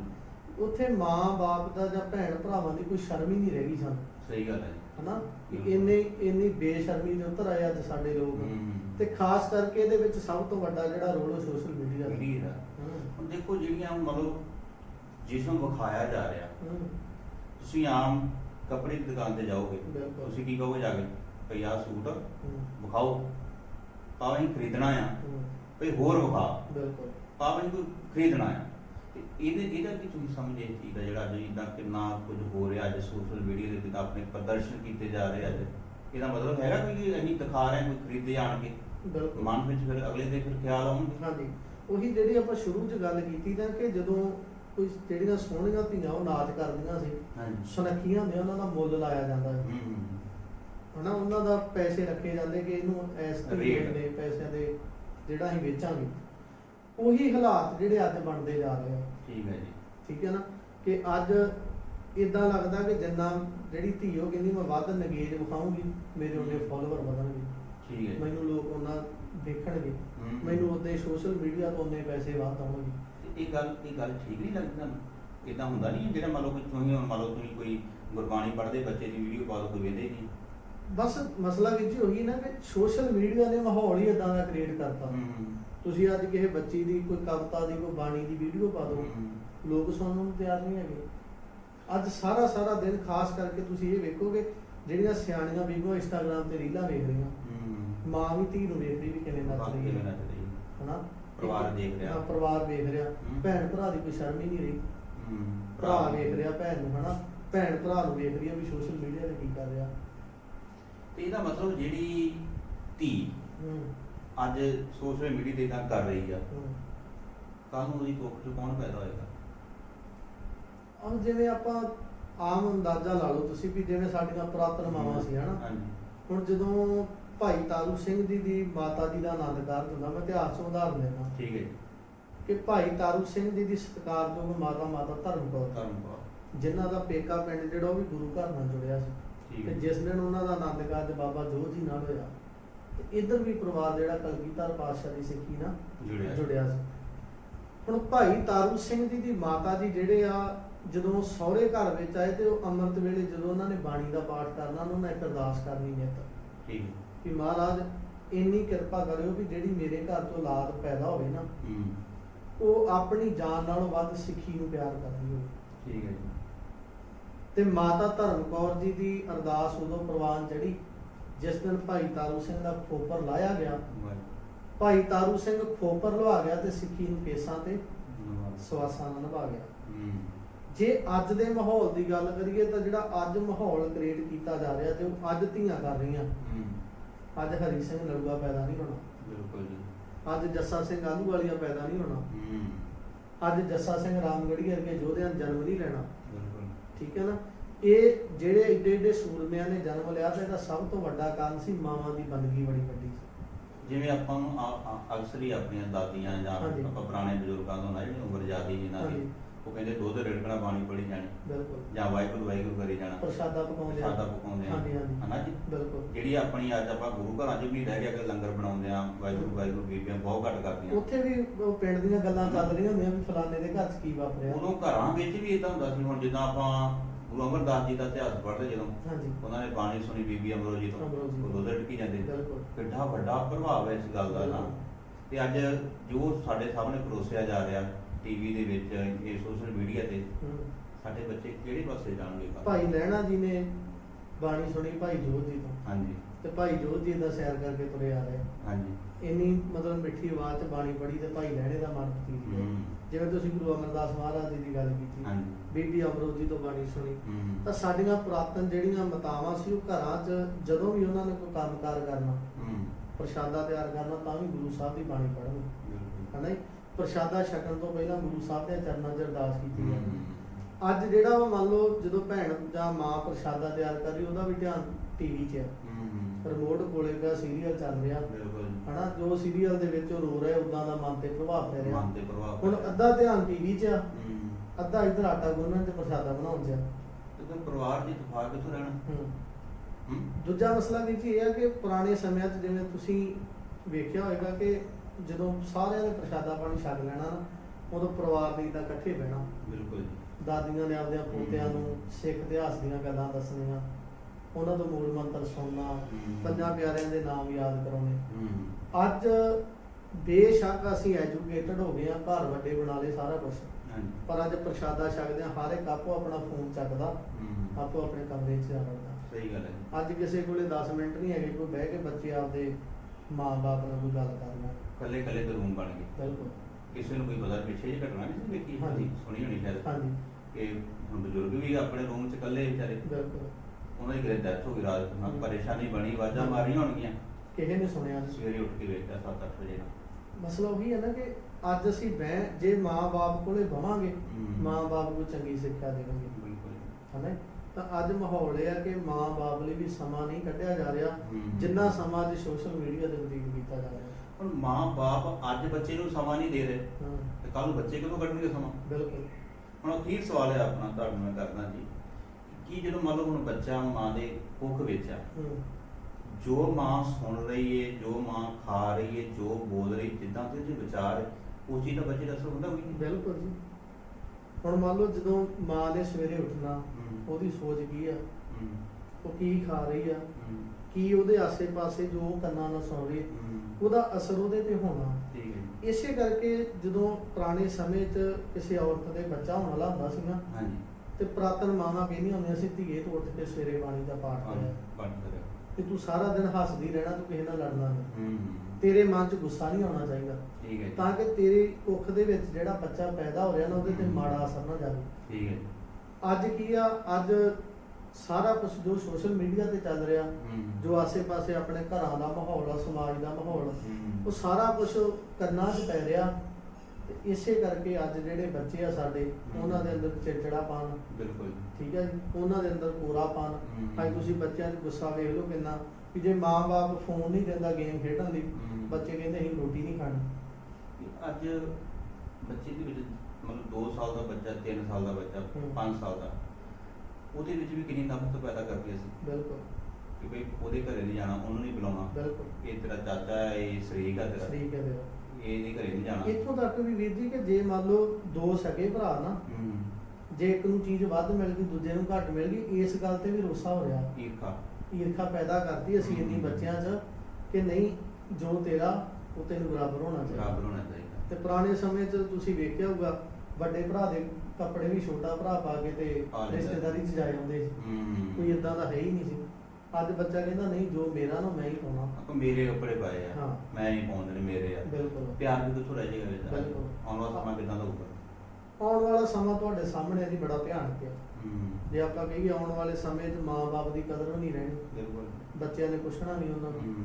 ਉੱਥੇ ਮਾਂ-ਬਾਪ ਦਾ ਜਾਂ ਭੈਣ ਭਰਾਵਾਂ ਦੀ ਕੋਈ ਸ਼ਰਮ ਹੀ ਨਹੀਂ ਰਹਿ ਗਈ ਸਾਨੂੰ। ਸਹੀ ਗੱਲ ਹੈ ਜੀ। ਹਨਾ? ਕਿ। ਇੰਨੇ ਇੰਨੀ ਬੇਸ਼ਰਮੀ ਦੇ ਉੱਤਰ ਆਏ ਅੱਜ ਸਾਡੇ ਲੋਕ। ਹੂੰ। ਤੇ ਖਾਸ ਕਰਕੇ ਇਹਦੇ ਵਿੱਚ ਸਭ ਤੋਂ ਵੱਡਾ ਜਿਹੜਾ ਰੋਲ ਉਹ ਸੋਸ਼ਲ ਮੀਡੀਆ ਦਾ। ਮੀਡੀਆ ਦਾ। ਹਮ, ਹੁਣ ਦੇਖੋ ਜਿਹੜੀਆਂ ਮਤਲਬ ਜਿਸ ਨੂੰ ਵਿਖਾਇਆ ਜਾ ਰਿਹਾ ਹਮ, ਤੁਸੀਂ ਆਮ ਕੱਪੜੇ ਦੀ ਦੁਕਾਨ ਤੇ ਜਾਓਗੇ ਬਿਲਕੁਲ। ਤੁਸੀਂ ਕੀ ਕਹੋਗੇ ਜਾ ਕੇ? ਭਈ ਆਹ ਸੂਟ ਹਮ, ਵਿਖਾਓ। ਤਾਂ ਅਸੀਂ ਖਰੀਦਣਾ ਆ। ਹਮ, ਭਈ ਹੋਰ ਵਿਖਾ। ਬਿਲਕੁਲ। ਤਾਂ ਅਸੀਂ ਕੋਈ ਖਰੀਦਣਾ ਆ। ਤੇ ਇਹਦੇ ਇਹਦਾ ਕੀ ਤੁਸੀਂ ਸਮਝੇ ਇਸ ਚੀਜ਼ ਦਾ ਜਿਹੜਾ ਅੱਜ ਇਦਾਂ ਕਿੰਨਾ ਕੁਝ ਹੋ ਰਿਹਾ ਅੱਜ ਸੋਸ਼ਲ ਮੀਡੀਆ ਦੇ ਕਿਤਾ ਆਪਣੇ ਪ੍ਰਦਰਸ਼ਨ ਕੀਤੇ ਜਾ ਰਹੇ ਅੱਜ। ਇਹਦਾ ਮਤਲਬ ਹੈਗਾ ਕਿ ਅਸੀਂ ਦਿਖਾ ਰਹੇ ਹਾਂ ਕੋਈ ਖਰੀਦੇ ਆਣ ਕੇ? ਬਿਲਕੁਲ। ਮਨ ਵਿੱਚ ਫਿਰ ਅਗਲੇ ਦੇ ਫਿਰ ਖਿਆਲ ਆਉਣਗੇ। ਹਾਂਜੀ। ਉਹੀ ਜਿਹੜੀ ਆਪਾਂ ਸ਼ੁਰੂ 'ਚ ਗੱਲ ਕੀਤੀ ਤਾਂ ਕਿ ਜਦੋਂ ਕੋਈ ਜਿਹੜੀਆਂ ਸੋਹਣੀਆਂ ਧੀਆਂ ਉਹ ਨਾਚ ਕਰਦੀਆਂ ਸੀ ਹਾਂਜੀ। ਸੁਨੱਖੀਆਂ ਹੁੰਦੀਆਂ ਉਹਨਾਂ ਦਾ ਮੁੱਲ ਲਾਇਆ ਜਾਂਦਾ ਹੂੰ ਹੂੰ ਹਨਾ ਉਹਨਾਂ ਦਾ ਪੈਸੇ ਰੱਖੇ ਜਾਂਦੇ ਕਿ ਇਹਨੂੰ ਇਸ Rate। ਦੇ ਪੈਸਿਆਂ ਦੇ ਜਿਹੜਾ ਅਸੀਂ ਵੇਚਾਂਗੇ। ਉਹੀ ਹਾਲਾਤ ਜਿਹੜੇ ਅੱਜ ਬਣਦੇ ਜਾ ਰਹੇ ਆ। ਠੀਕ ਹੈ ਜੀ। ਠੀਕ ਹੈ ਨਾ? ਕਿ ਅੱਜ ਇਦਾਂ ਲੱਗਦਾ ਕਿ ਜਿੰਨਾ ਜਿਹੜੀ ਧੀ ਉਹ ਕਹਿੰਦੀ ਮੈਂ ਵੱਧ ਨਗੇਜ ਵਿਖਾਉਂਗੀ ਮੇਰੇ ਉਹਨੇ ਫਾਲੋਅਰ ਵਧਣਗੇ। ਠੀਕ ਹੈ ਜੀ। ਮੈਨੂੰ ਲੋਕ ਉਹਨਾਂ ਦੇਖਣਗੇ। ਹੂੰ। ਮੈਨੂੰ ਉਹਦੇ ਸੋਸ਼ਲ ਮੀਡੀਆ ਤੋਂ ਉਹਨੇ ਪੈਸੇ ਵੱਧ ਆਉਣਗੇ ਤੇ ਇਹ ਗੱਲ ਇਹ ਗੱਲ ਠੀਕ ਨਹੀਂ ਲੱਗਦੀ ਤੁਹਾਨੂੰ? ਇਦਾਂ ਹੁੰਦਾ ਨਹੀਂ ਜਿਹੜਾ ਮੰਨ ਲਓ ਕਿ ਤੁਸੀਂ ਹੁਣ ਮੰਨ ਲਓ ਤੁਸੀਂ ਕੋਈ ਗੁਰਬਾਣੀ ਪੜ੍ਹਦੇ ਬੱਚੇ ਦੀ ਵੀਡੀਓ ਪਾ ਦੋ ਕੋਈ ਵੇਖਦੇ ਨਹੀਂ। ਬਸ ਮਸਲਾ ਵਿੱਚ ਹੀ ਉਹੀ ਨਾ ਕਿ ਸੋਸ਼ਲ ਮੀਡੀਆ ਨੇ ਮਾਹੌਲ ਹੀ ਇਦਾਂ ਦਾ ਕ੍ਰੀਏਟ ਕਰਤਾ। ਹੂੰ। ਤੁਸੀਂ ਅੱਜ ਕਿਸੇ ਬੱਚੀ ਦੀ ਕੋਈ ਕਵਿਤਾ ਦੀ ਕੋਈ ਬਾਣੀ ਦੀ ਵੀਡੀਓ ਪਾ ਦਿਓ। ਲੋਕ ਸੁਣਨ ਨੂੰ ਤਿਆਰ ਨਹੀਂ ਹੈਗੇ। ਅੱਜ ਸਾਰਾ ਸਾਰਾ ਦਿਨ ਖਾਸ ਕਰਕੇ ਤੁਸੀਂ ਇਹ ਵੇਖੋਗੇ ਜਿਹੜੀਆਂ ਸਿਆਣੀਆਂ ਬੀਬੀਆਂ ਇੰਸਟਾਗ੍ਰam ਤੇ ਰੀਲਾਂ ਵੇਖ ਰਹੀਆਂ। ਮਾਂ ਵੀ ਧੀ ਨੂੰ ਵੇਖ ਰਹੀ ਵੀ ਕਿਵੇਂ ਨੱਚ ਬਾਕੀ ਰਹੀ ਕਿਵੇਂ ਹੈ। ਹਨਾ? ਪਰਿਵਾਰ ਦੇਖ ਰਿਹਾ। ਹਾਂ, ਪਰਿਵਾਰ ਵੇਖ ਰਿਹਾ। ਹੂੰ। ਭੈਣ ਭਰਾ ਦੀ ਕੋਈ ਸ਼ਰਮ ਹੀ ਨਹੀਂ ਰਹੀ। ਹੂੰ ਭਰਾ ਵੇਖ ਰਿਹਾ ਭੈਣ ਨੂੰ ਹਨਾ? ਭੈਣ ਭਰਾ ਨੂੰ ਵੇਖ ਰਹੀ ਹੈ ਵੀ ਸੋਸ਼ਲ ਮੀਡੀਆ ਤੇ ਕੀ ਕਰ ਰਿਹਾ। ਤੇ ਇਹਦਾ ਮਤਲਬ ਜਿਹੜੀ ਧੀ ਹੂੰ। ਅੱਜ ਸੋਸ਼ਲ ਮੀਡੀਆ ਤੇ ਇਦਾਂ ਕਰ ਰਹੀ ਆ। ਹੂੰ। ਕੱਲ ਨੂੰ ਉਹਦੀ ਕੁੱਖ ਚ ਕੌਣ ਪੈਦਾ ਹੋਏਗਾ? ਹੁਣ ਜਿਵੇਂ ਆਪਾਂ ਆਮ ਅੰਦਾਜ਼ਾ ਲਾ ਲਓ ਤੁਸੀਂ ਵੀ ਜਿਵੇਂ ਸਾਡੀਆਂ ਪੁਰਾਤਨ ਮਾਵਾਂ ਸੀ ਹਨਾ? ਹਾਂਜੀ। ਹੁਣ ਜਦੋਂ ਭਾਈ ਤਾਰੂ ਸਿੰਘ ਜੀ ਦੀ ਮਾਤਾ ਜੀ ਦਾ ਆਨੰਦ ਕਾਰਜ ਹੁੰਦਾ ਮੈਂ ਇਤਿਹਾਸ ਤੋਂ ਉਦਾਹਰਨ ਠੀਕ ਹੈ ਜੀ। ਕਿ ਭਾਈ ਤਾਰੂ ਸਿੰਘ ਜੀ ਦੀ ਸਤਿਕਾਰਯੋਗ ਮਾਤਾ ਮਾਤਾ ਧਰਮ ਕੌਰ ਧਰਮ ਪਾਲ ਜਿਨ੍ਹਾਂ ਦਾ ਪੇਕਾ ਪਿੰਡ ਜਿਹੜਾ ਉਹ ਵੀ ਗੁਰੂ ਘਰ ਨਾਲ ਜੁੜਿਆ ਸੀ। ਤੇ ਜਿਸ ਦਿਨ ਉਹਨਾਂ ਦਾ ਆਨੰਦ ਕਾਰਜ ਬਾਬਾ ਜੋਧ ਜੀ ਨਾਲ ਹੋਇਆ ਇਧਰ ਵੀ ਪਰਿਵਾਰ ਜਿਹੜਾ ਕਲਗੀਧਰ ਪਾਤਸ਼ਾਹ ਦੀ ਸਿੱਖੀ ਨਾਲ ਜੁੜਿਆ ਸੀ। ਜੁੜਿਆ ਸੀ। ਹੁਣ ਭਾਈ ਤਾਰੂ ਸਿੰਘ ਜੀ ਦੀ ਮਾਤਾ ਜੀ ਜਿਹੜੇ ਆ ਜਦੋਂ ਸਹੁਰੇ ਘਰ ਵਿੱਚ ਆਏ ਤੇ ਉਹ ਅੰਮ੍ਰਿਤ ਵੇਲੇ ਜਦੋਂ ਉਹਨਾਂ ਨੇ ਬਾਣੀ ਦਾ ਪਾਠ ਕਰਨਾ ਉਹਨਾਂ ਨੇ ਇੱਕ ਅਰਦਾਸ ਕਰਨੀ ਨਿੱਤ ਠੀਕ ਕਿ ਮਹਾਰਾਜ ਇੰਨੀ ਕਿਰਪਾ ਕਰਿਓ ਵੀ ਜਿਹੜੀ ਮੇਰੇ ਘਰ ਤੋਂ ਔਲਾਦ ਪੈਦਾ ਹੋਵੇ ਨਾ ਹੂੰ। ਉਹ ਆਪਣੀ ਜਾਨ ਨਾਲੋਂ ਵੱਧ ਸਿੱਖੀ ਨੂੰ ਪਿਆਰ ਕਰਦੀ ਹੋਵੇ। ਠੀਕ ਹੈ ਜੀ। ਤੇ ਮਾਤਾ ਧਰਮ ਕੌਰ ਜੀ ਦੀ ਅਰਦਾਸ ਉਦੋਂ ਪ੍ਰਵਾਨ ਚੜੀ ਜਿਸ ਦਿਨ ਭਾਈ ਤਾਰੂ ਸਿੰਘ ਦਾ ਖੋਪਰ ਲਾਇਆ ਗਿਆ। ਭਾਈ ਤਾਰੂ ਸਿੰਘ ਖੋਪਰ ਲਵਾ ਗਿਆ ਤੇ ਸਿੱਖੀ ਨੂੰ ਕੇਸਾਂ ਤੇ। ਸਵਾਸਾਂ ਨਾਲ ਨਿਭਾ ਗਿਆ। ਜੇ ਅੱਜ ਦੇ ਮਾਹੌਲ ਦੀ ਗੱਲ ਕਰੀਏ ਤਾਂ ਜਿਹੜਾ ਅੱਜ ਮਾਹੌਲ ਕ੍ਰੀਏਟ ਕੀਤਾ ਜਾ ਰਿਹਾ ਤੇ ਉਹ ਅੱਜ ਧੀਆਂ ਕਰ ਰਹੀਆਂ। ਅੱਜ ਹਰੀ ਸਿੰਘ ਲੜੂਆ ਪੈਦਾ ਨਹੀਂ ਹੋਣਾ। ਬਿਲਕੁਲ ਜੀ। ਅੱਜ ਜੱਸਾ ਸਿੰਘ ਆਲੂ ਵਾਲੀਆ ਪੈਦਾ ਨਹੀਂ ਹੋਣਾ। ਹੂੰ। ਅੱਜ ਜੱਸਾ ਸਿੰਘ ਰਾਮਗੜ੍ਹੀ ਵਰਗੇ ਯੋਧਿਆਂ ਨੇ ਜਨਮ ਨਹੀਂ ਲੈਣਾ। ਬਿਲਕੁਲ। ਠੀਕ ਹੈ ਨਾ? ਇਹ ਜਿਹੜੇ ਏਡੇ ਏਡੇ ਸੂਰਮਿਆਂ ਨੇ ਜਨਮ ਲਿਆ ਤੇ ਇਹਦਾ ਸਭ ਤੋਂ ਵੱਡਾ ਕਾਰਨ ਸੀ ਮਾਵਾਂ ਦੀ ਬੰਦਗੀ ਬੜੀ ਵੱਡੀ ਸੀ। ਜਿਵੇਂ ਆਪਾਂ ਨੂੰ ਆ- ਆ- ਅਕਸਰ ਹੀ ਆਪਣੀਆਂ ਦਾਦੀਆਂ ਜਾਂ ਹਾਂਜੀ। ਆਪਾਂ ਪੁਰਾਣੇ ਬਜ਼ੁਰਗਾਂ ਤੋਂ ਨਾ ਜਿਹੜੀ ਉਮਰ ਜ਼ਿਆਦੀ ਜਿਨ੍ਹਾਂ ਦੀ ਹਾਂਜੀ। ਉਹ ਕਹਿੰਦੇ ਦੁੱਧ ਰਿੜਕਣਾ ਪਾਣੀ ਪੜੀ ਜਾਣੀ। ਬਿਲਕੁਲ। ਜਾਂ ਵਾਹਿਗੁਰੂ ਵਾਹਿਗੁਰੂ ਕਰੀ ਜਾਣਾ। ਪ੍ਰਸ਼ਾਦਾ ਪਕਾਉਂਦੇ ਆ ਪ੍ਰਸ਼ਾਦਾ ਪਕਾਉਂਦੇ ਆ। ਹਾਂਜੀ ਹਾਂਜੀ। ਹਨਾ ਜੀ? ਬਿਲਕੁਲ। ਜਿਹੜੀ ਆਪਣੀ ਅੱਜ ਆਪਾਂ ਗੁਰੂ ਘਰਾਂ 'ਚ ਵੀ ਰਹਿ ਗਿਆ ਕਿ ਲੰਗਰ ਬਣਾਉਂਦੇ ਆ ਵਾਹਿਗੁਰੂ ਵਾਹਿਗੁਰੂ ਬੀਬੀਆਂ ਬਹੁਤ ਘੱਟ ਕਰਦੀਆਂ। ਉੱਥੇ ਵੀ ਉਹ ਪਿੰਡ ਦੀਆਂ ਗੱਲਾਂ ਚੱਲ ਰਹੀਆਂ ਹੁੰਦੀਆਂ ਵੀ ਫਲਾਣੇ ਦੇ ਘਰ 'ਚ ਕੀ ਵਾਪਰਿਆ। ਉਦੋਂ ਘਰਾਂ ਵਿੱਚ ਵੀ ਇਦਾਂ ਹੁੰਦਾ ਸੀ ਹੁਣ ਜਿੱਦਾਂ ਆਪਾਂ ਗੁਰੂ ਅਮਰਦਾਸ ਜੀ ਦਾ ਇਤਿਹਾਸ ਪੜ੍ਹਦੇ ਜਦੋਂ ਹਾਂਜੀ। ਉਹਨਾਂ ਨੇ ਬਾਣੀ ਸੁਣੀ ਬੀਬੀ ਅਮਰੋ ਜੀ ਤੋਂ। ਅਮਰੋ ਜੀ। ਟਕੀ ਜਾਂਦੇ ਬਿਲਕੁਲ। ਕਿੱਡਾ ਵੱਡਾ ਪ੍ਰਭਾਵ ਹੈ ਇਸ ਗੱਲ ਦਾ ਨਾ। ਬਿਲਕੁਲ। ਤੇ ਅੱਜ ਜੋ ਸਾਡੇ ਸਾਹਮਣੇ ਪਰੋਸਿਆ ਜਾ ਰਿਹਾ ਟੀਵੀ ਦੇ ਵਿੱਚ ਇਹ ਸੋਸ਼ਲ ਮੀਡੀਆ ਤੇ। ਸਾਡੇ ਬੱਚੇ ਕਿਹੜੇ ਪਾਸੇ ਜਾਣਗੇ? ਕੱਲ੍ਹ? ਭਾਈ ਲਹਿਣਾ ਜੀ ਨੇ ਬਾਣੀ ਸੁਣੀ ਭਾਈ ਜੋਧ ਜੀ ਤੋਂ। ਹਾਂਜੀ। ਤੇ ਭਾਈ ਜੋਧ ਜੀ ਦਾ ਸੈਰ ਕਰਕੇ ਤੁਰੇ ਆ ਰਹੇ। ਹਾਂਜੀ। ਇੰਨੀ ਮਤਲਬ ਮਿੱਠੀ ਆਵਾਜ਼ 'ਚ ਬਾਣੀ ਪੜ੍ਹੀ ਤੇ ਭਾਈ ਲਹਿਣੇ ਦਾ ਮਨ ਪਤੀਤ ਹੋਇਆ ਹੂੰ। ਜਿਵੇਂ ਤੁਸੀਂ ਗੁਰੂ ਅਮਰਦਾਸ ਮਹਾਰਾਜ ਜੀ ਦੀ ਗੱਲ ਕੀਤੀ। ਹਾਂਜੀ। ਬੀਬੀ ਅਮਰੋ ਜੀ ਤੋਂ ਬਾਣੀ ਸੁਣੀ। ਤਾਂ ਸਾਡੀਆਂ ਪੁਰਾਤਨ ਜਿਹੜੀਆਂ ਮਤਾਵਾਂ ਸੀ ਉਹ ਘਰਾਂ 'ਚ ਜਦੋਂ ਵੀ ਉਹਨਾਂ ਨੇ ਕੋਈ ਕੰਮਕਾਰ ਕਰਨਾ ਹੂੰ। ਪ੍ਰਸ਼ਾਦਾ ਤਿਆਰ ਕਰਨਾ ਤਾਂ ਵੀ ਗੁਰੂ ਸਾਹਿਬ ਦੀ ਬਾਣੀ ਪੜ੍ਹਨੀ। ਹਨਾ ਜੀ? ਪ੍ਰਸ਼ਾਦਾ ਛਕਣ ਤੋਂ ਪਹਿਲਾਂ ਗੁਰੂ ਸਾਹਿਬ ਦੇ ਚਰਨਾਂ 'ਚ ਅਰਦਾਸ ਕੀਤੀ ਜਾਂਦੀ ਹੂੰ ਅੱਜ ਜਿਹੜਾ ਵਾ ਮੰਨ ਲਓ ਜਦੋਂ ਭੈਣ ਜਾਂ ਮਾਂ ਪ੍ਰਸ਼ਾਦਾ ਤਿਆਰ ਕਰ ਰਹੀ ਉਹਦਾ ਵੀ ਧਿਆਨ ਟੀਵੀ 'ਚ ਹੈ। ਰਿਮੋਟ ਕੋਲੇ ਪਿਆ ਸੀਰੀਅਲ ਚੱਲ ਰਿਹਾ। ਹਨਾ ਜੋ ਸੀਰੀਅਲ ਦੇ ਵਿੱਚ ਉਹ ਰੋ ਰਿਹਾ ਉਦਾਂ ਦਾ ਮਨ ਤੇ ਪ੍ਰਭਾਵ ਪੈ ਰਿਹਾ। ਮਨ ਤੇ ਪ੍ਰਭਾਵ ਹੁਣ। ਅੱਧਾ ਧਿਆਨ ਟੀਵੀ 'ਚ ਆ। ਅੱਧਾ ਇਧਰ ਆਟਾ ਗੁੰਨਣ ਤੇ ਪ੍ਰਸ਼ਾਦਾ ਬਣਾਉਣ 'ਚ ਆ। ਤੇ ਪਰਿਵਾਰ ਦੀ ਇਤਫਾਕ ਕਿੱਥੋਂ ਰਹਿਣਾ ਦੂਜਾ ਮਸਲਾ ਵੀ ਇਹ ਹੈ ਕਿ ਪੁਰਾਣੇ ਸਮਿਆਂ 'ਚ ਜਿਵੇਂ ਤੁਸੀਂ ਵੇਖਿਆ ਹੋਵੇਗਾ ਕਿ ਜਦੋਂ ਸਾਰਿਆਂ ਨੇ ਪ੍ਰਸ਼ਾਦਾ ਪਾਣੀ ਛਕ ਲੈਣਾ ਨਾ ਉਦੋਂ ਪਰਿਵਾਰ ਦੇ ਤਾਂ ਇਕੱਠੇ ਬਹਿਣਾ। ਬਿਲਕੁਲ ਜੀ। ਦਾਦੀਆਂ ਨੇ ਆਪਦੇ ਪੋਤਿਆਂ ਨੂੰ ਸਿੱਖ ਇਤਿਹਾਸ ਦੀਆਂ ਗੱਲਾਂ ਦੱਸਣੀਆਂ। ਉਹਨਾਂ ਤੋਂ ਮੂਲ ਮੰਤਰ ਸੁਣਨਾ। ਪੰਜਾਂ ਪਿਆਰਿਆਂ ਦੇ ਨਾਮ ਯਾਦ ਕਰਾਉਣੇ। ਹੂੰ। ਅੱਜ ਬੇਸ਼ੱਕ ਅਸੀਂ ਐਜੂਕੇਟਡ ਹੋ ਗਏ ਆ ਘਰ ਵੱਡੇ ਬਣਾ ਲਏ ਸਾਰਾ ਕੁਝ ਹਾਂਜੀ। ਪਰ ਅੱਜ ਪ੍ਰਸ਼ਾਦਾ ਛਕਦੇ ਆ ਹਰ ਇੱਕ ਆਪੋ ਆਪਣਾ ਫੋਨ ਚੱਕਦਾ ਹੂੰ। ਆਪੋ ਆਪਣੇ ਕਮਰੇ 'ਚ ਵੜਦਾ। ਸਹੀ ਗੱਲ ਹੈ। ਜੀ। ਅੱਜ ਕਿਸੇ ਕੋਲੇ 10 ਮਿੰਟ ਨਹੀਂ ਹੈਗੇ ਕੋਈ ਬਹਿ ਕੇ ਬੱਚੇ ਆਪਦੇ ਮਾਂ-ਬਾਪ ਨਾਲ ਕੋਈ ਗੱਲ ਕਰਨਾ। ਕੱਲੇ ਕੱਲੇ ਦੇ ਰੂਮ ਬਣ ਗਏ। ਬਿਲਕੁਲ। ਕਿਸੇ ਨੂੰ ਕੋਈ ਪਤਾ ਪਿੱਛੇ ਜਿਹੀ ਘਟਨਾ ਨਹੀਂ ਸੀ ਵੇਖੀ ਹਾਂਜੀ। ਸੁਣੀ ਹੋਣੀ ਸ਼ਾਇਦ। ਹਾਂਜੀ। ਕਿ ਹੁਣ ਬਜ਼ੁਰਗ ਵੀ ਆਪਣੇ ਰੂਮ 'ਚ ਇਕੱਲੇ ਵਿਚਾਰੇ। ਬਿਲਕੁਲ। ਉਹਨਾਂ ਦੀ ਗਰੇ ਡੈਥ ਹੋ ਗਈ ਰਾਤ ਨੂੰ ਹਮ। ਪਰੇਸ਼ਾਨੀ ਬਣੀ ਵਾਜਾਂ। ਮਾਰੀਆਂ ਹੋਣਗੀਆਂ। ਕਿਸੇ ਨੇ ਸੁਣਿਆ ਨਹੀਂ ਸਵੇਰੇ ਉੱਠ ਕੇ ਵੇਖਿਆ 7-8 ਵਜੇ ਨਾਲ। ਮਸਲਾ ਉਹੀ ਹੈ ਨਾ ਕਿ ਅੱਜ ਅਸੀਂ ਬਹਿ ਜੇ ਮਾਂ-ਬਾਪ ਕੋਲੇ ਬਵਾਂਗੇ ਹਮ। ਮਾਂ-ਬਾਪ ਨੂੰ ਚੰਗੀ ਸਿੱਖਿਆ ਦੇਣਗੇ। ਬਿਲਕੁਲ। ਹਨਾ? ਤਾਂ ਅੱਜ ਮਾਹੌਲ ਇਹ ਆ ਕਿ ਮਾਂ-ਬਾਪ ਲਈ ਵੀ ਸਮਾਂ ਨਹੀਂ ਕੱਢਿਆ ਜਾ ਰਿਹਾ ਹਮ। ਜਿੰਨਾ ਸਮਾਂ ਅੱਜ ਸੋਸ਼ਲ ਮੀਡੀਆ ਦੇ ਬਤੀਤ ਕੀਤਾ ਜਾ ਰਿਹਾ। ਹੁਣ ਮਾਂ-ਬਾਪ ਅੱਜ ਬੱਚੇ ਨੂੰ ਸਮਾਂ ਨਹੀਂ ਦੇ ਰਹੇ ਹਾਂ। ਤੇ ਕੱਲ ਨੂੰ ਬੱਚੇ ਕਦੋਂ ਕੱਢਣਗੇ ਸਮਾਂ? ਬਿਲਕੁਲ। ਹੁਣ ਅਖੀਰ ਸਵਾਲ ਹੈ ਆਪਣਾ ਤੁਹਾਨੂੰ ਮੈਂ ਕਰਦਾ ਜੀ ਕਿ ਜਦੋਂ ਮੰਨ ਲਓ ਹੁਣ ਬੱਚਾ ਮਾਂ ਦੇ ਕੁੱਖ ਵਿੱਚ ਆ ਜੋ ਮਾਂ ਸੁਣ ਰਹੀ ਹੈ ਜੋ ਮਾਂ ਖਾ ਰਹੀ ਹੈ ਜੋ ਬੋਲ ਰਹੀ ਜਿੱਦਾਂ ਤੇ ਜੇ ਵਿਚਾਰ ਹੈ ਉਹ ਚੀਜ਼ ਦਾ ਬੱਚੇ ਦਾ ਅਸਰ ਹੁੰਦਾ ਹੋਈ ਬਿਲਕੁਲ ਜੀ। ਹੁਣ ਮੰਨ ਲਓ ਜਦੋਂ ਮਾਂ ਨੇ ਸਵੇਰੇ ਉੱਠਣਾ ਹਮ। ਉਹਦੀ ਸੋਚ ਕੀ ਆ? ਹੂੰ। ਉਹ ਕੀ ਖਾ ਰਹੀ ਆ? ਹੂੰ। ਕੀ ਉਹਦੇ ਆਸੇ-ਪਾਸੇ ਜੋ ਉਹ ਕੰਨਾਂ ਨਾਲ ਸੁਣ ਰਹੀ ਹੂੰ। ਉਹਦਾ ਅਸਰ ਉਹਦੇ ਤੇ ਹੋਣਾ। ਠੀਕ ਹੈ ਜੀ। ਇਸੇ ਕਰਕੇ ਜਦੋਂ ਪੁਰਾਣੇ ਸਮੇਂ 'ਚ ਕਿਸੇ ਔਰਤ ਦੇ ਬੱਚਾ ਹੋਣ ਵਾਲਾ ਹੁੰਦਾ ਸੀ ਨਾ ਹਾਂਜੀ। ਤੇ ਪ੍ਰਾਤਨ ਮਾਵਾਂ ਕਹਿੰਦੀਆਂ ਹੁੰਦੀਆਂ ਸੀ ਧੀਏ ਤੂੰ ਉੱਠ ਕੇ ਸਵੇਰੇ ਬਾਣੀ ਦਾ ਪਾਠ ਕਰ। ਬੰਦ ਕਰਿਆ ਕਿ ਤੂੰ ਸਾਰਾ ਦਿਨ ਹੱਸਦੀ ਰਹਿਣਾ ਤੂੰ ਕਿਸੇ ਨਾਲ ਲੜਨਾ ਨਹੀਂ। ਹੂੰ ਤੇਰੇ ਮਨ 'ਚ ਗੁੱਸਾ ਨਹੀਂ ਆਉਣਾ ਚਾਹੀਦਾ। ਠੀਕ ਹੈ ਜੀ। ਤਾਂ ਕਿ ਤੇਰੀ ਕੁੱਖ ਦੇ ਵਿੱਚ ਜਿਹੜਾ ਬੱਚਾ ਪੈਦਾ ਹੋ ਰਿਹਾ ਨਾ ਉਹਦੇ ਤੇ। ਮਾੜਾ ਅਸਰ ਨਾ ਜਾਵੇ। ਠੀਕ ਹੈ ਜੀ। ਅੱਜ ਕੀ ਆ ਅੱਜ ਸਾਰਾ ਕੁਝ ਜੋ ਸੋਸ਼ਲ ਮੀਡੀਆ ਤੇ ਚੱਲ ਰਿਹਾ ਜੋ ਆਸੇ-ਪਾਸੇ ਆਪਣੇ ਘਰਾਂ ਦਾ ਮਾਹੌਲ ਆ ਸਮਾਜ ਦਾ ਮਾਹੌਲ। ਉਹ ਸਾਰਾ ਕੁਝ ਕੰਨਾਂ 'ਚ ਪੈ ਰਿਹਾ ਤੇ ਇਸੇ ਕਰਕੇ ਅੱਜ ਜਿਹੜੇ ਬੱਚੇ ਆ ਸਾਡੇ। ਉਹਨਾਂ ਦੇ ਅੰਦਰ ਚਿੜਚਿੜਾਪਨ ਬਿਲਕੁਲ ਠੀਕ ਹੈ ਜੀ ਉਹਨਾਂ ਦੇ ਅੰਦਰ ਕੋਰਾਪਨ। ਅੱਜ ਤੁਸੀਂ ਬੱਚਿਆਂ 'ਚ ਗੁੱਸਾ ਵੇਖ ਲਓ ਕਿੰਨਾ ਕਿ ਜੇ ਮਾਂ-ਬਾਪ ਫੋਨ ਨਹੀਂ ਦਿੰਦਾ ਗੇਮ ਖੇਡਣ ਲਈ। ਬੱਚੇ ਕਹਿੰਦੇ ਅਸੀਂ ਰੋਟੀ ਨਹੀਂ ਖਾਣੀ ਅੱਜ ਬੱਚੇ ਦੇ ਵਿੱਚ ਮਤਲਬ 2 ਸਾਲ ਦਾ ਬੱਚਾ 3 ਸਾਲ ਦਾ ਬੱਚਾ ਹੂੰ। 5 ਸਾਲ ਦਾ। ਉਹਦੇ ਵਿੱਚ ਵੀ ਕਿੰਨੀ ਨਫ਼ਰਤ ਪੈਦਾ ਕਰਦੀ ਅਸੀਂ? ਬਿਲਕੁਲ। ਕਿ ਬਈ ਉਹਦੇ ਘਰੇ ਨਹੀਂ ਜਾਣਾ ਉਹਨੂੰ ਨਹੀਂ ਬੁਲਾਉਣਾ। ਬਿਲਕੁਲ। ਇਹ ਤੇਰਾ ਚਾਚਾ ਹੈ ਇਹ ਸ਼ਰੀਕ ਹੈ ਤੇਰਾ। ਸਹੀ ਕਹਿੰਦੇ ਹੋ ਇਹ ਨਹੀਂ ਘਰੇ ਨਹੀਂ ਜਾਣਾ। ਇੱਥੋਂ ਤੱਕ ਵੀ ਵੀਰ ਜੀ ਕਿ ਜੇ ਮੰਨ ਲਓ ਦੋ ਸਕੇ ਭਰਾ ਨਾ ਹੂੰ। ਜੇ ਇੱਕ ਨੂੰ ਚੀਜ਼ ਵੱਧ ਮਿਲ ਗਈ ਦੂਜੇ ਨੂੰ ਘੱਟ ਮਿਲ ਗਈ ਇਸ ਗੱਲ ਤੇ ਵੀ ਰੋਸਾ ਹੋ ਰਿਹਾ। ਈਰਖਾ। ਈਰਖਾ ਪੈਦਾ ਕਰਦੀ ਅਸੀਂ ਇੰਨੀ। ਬੱਚਿਆਂ 'ਚ ਕਿ ਨਹੀਂ ਜੋ ਤੇਰਾ ਉਹ ਤੈਨੂੰ ਬਰਾਬਰ ਹੋਣਾ ਚਾਹੀਦਾ। ਬਰਾਬਰ ਹੋਣਾ ਚਾਹੀਦਾ। ਤੇ ਪੁਰਾਣੇ ਸਮੇਂ 'ਚ ਤੁਸੀਂ ਵੇਖਿਆ ਹੋਊਗਾ ਵੱਡੇ ਭਰਾ ਦੇ ਕੱਪੜੇ ਵੀ ਛੋਟਾ ਭਰਾ ਪਾ ਕੇ ਤੇ ਪਾ ਲੈਂਦਾ। ਰਿਸ਼ਤੇਦਾਰੀ 'ਚ ਜਾਏ ਆਉਂਦੇ ਸੀ। ਹੂੰ ਕੋਈ ਇਦਾਂ ਦਾ ਹੈ ਹੀ ਨਹੀਂ ਸੀ। ਅੱਜ ਬੱਚਾ ਕਹਿੰਦਾ ਨਹੀਂ ਜੋ ਮੇਰਾ ਨਾ ਮੈਂ ਹੀ ਪਾਉਣਾ। ਆਪਾਂ ਮੇਰੇ ਕੱਪੜੇ ਪਾਏ ਆ। ਹਾਂ। ਮੈਂ ਹੀ ਪਾਉਂਦੇ ਨੇ ਮੇਰੇ ਆ। ਬਿਲਕੁਲ। ਪਿਆਰ ਵੀ ਕਿੱਥੋਂ ਰਹਿ ਜਾਏਗਾ ਵਿੱਚ ਬਿਲਕੁਲ। ਆਉਣ ਵਾਲਾ ਸਮਾਂ ਕਿਦਾਂ ਦਾ ਹੋਊਗਾ? ਆਉਣ ਵਾਲਾ ਸਮਾਂ ਤੁਹਾਡੇ ਸਾਹਮਣੇ ਜੀ ਬੜਾ ਭਿਆਨਕ ਹੈ ਹੂੰ। ਜੇ ਆਪਾਂ ਕਹੀਏ ਆਉਣ ਵਾਲੇ ਸਮੇਂ 'ਚ ਮਾਂ-ਬਾਪ ਦੀ ਕਦਰ ਵੀ ਨਹੀਂ ਰਹਿਣੀ। ਬਿਲਕੁਲ। ਬੱਚਿਆਂ ਨੇ ਪੁੱਛਣਾ ਨਹੀਂ ਉਹਨਾਂ ਨੂੰ। ਹੂੰ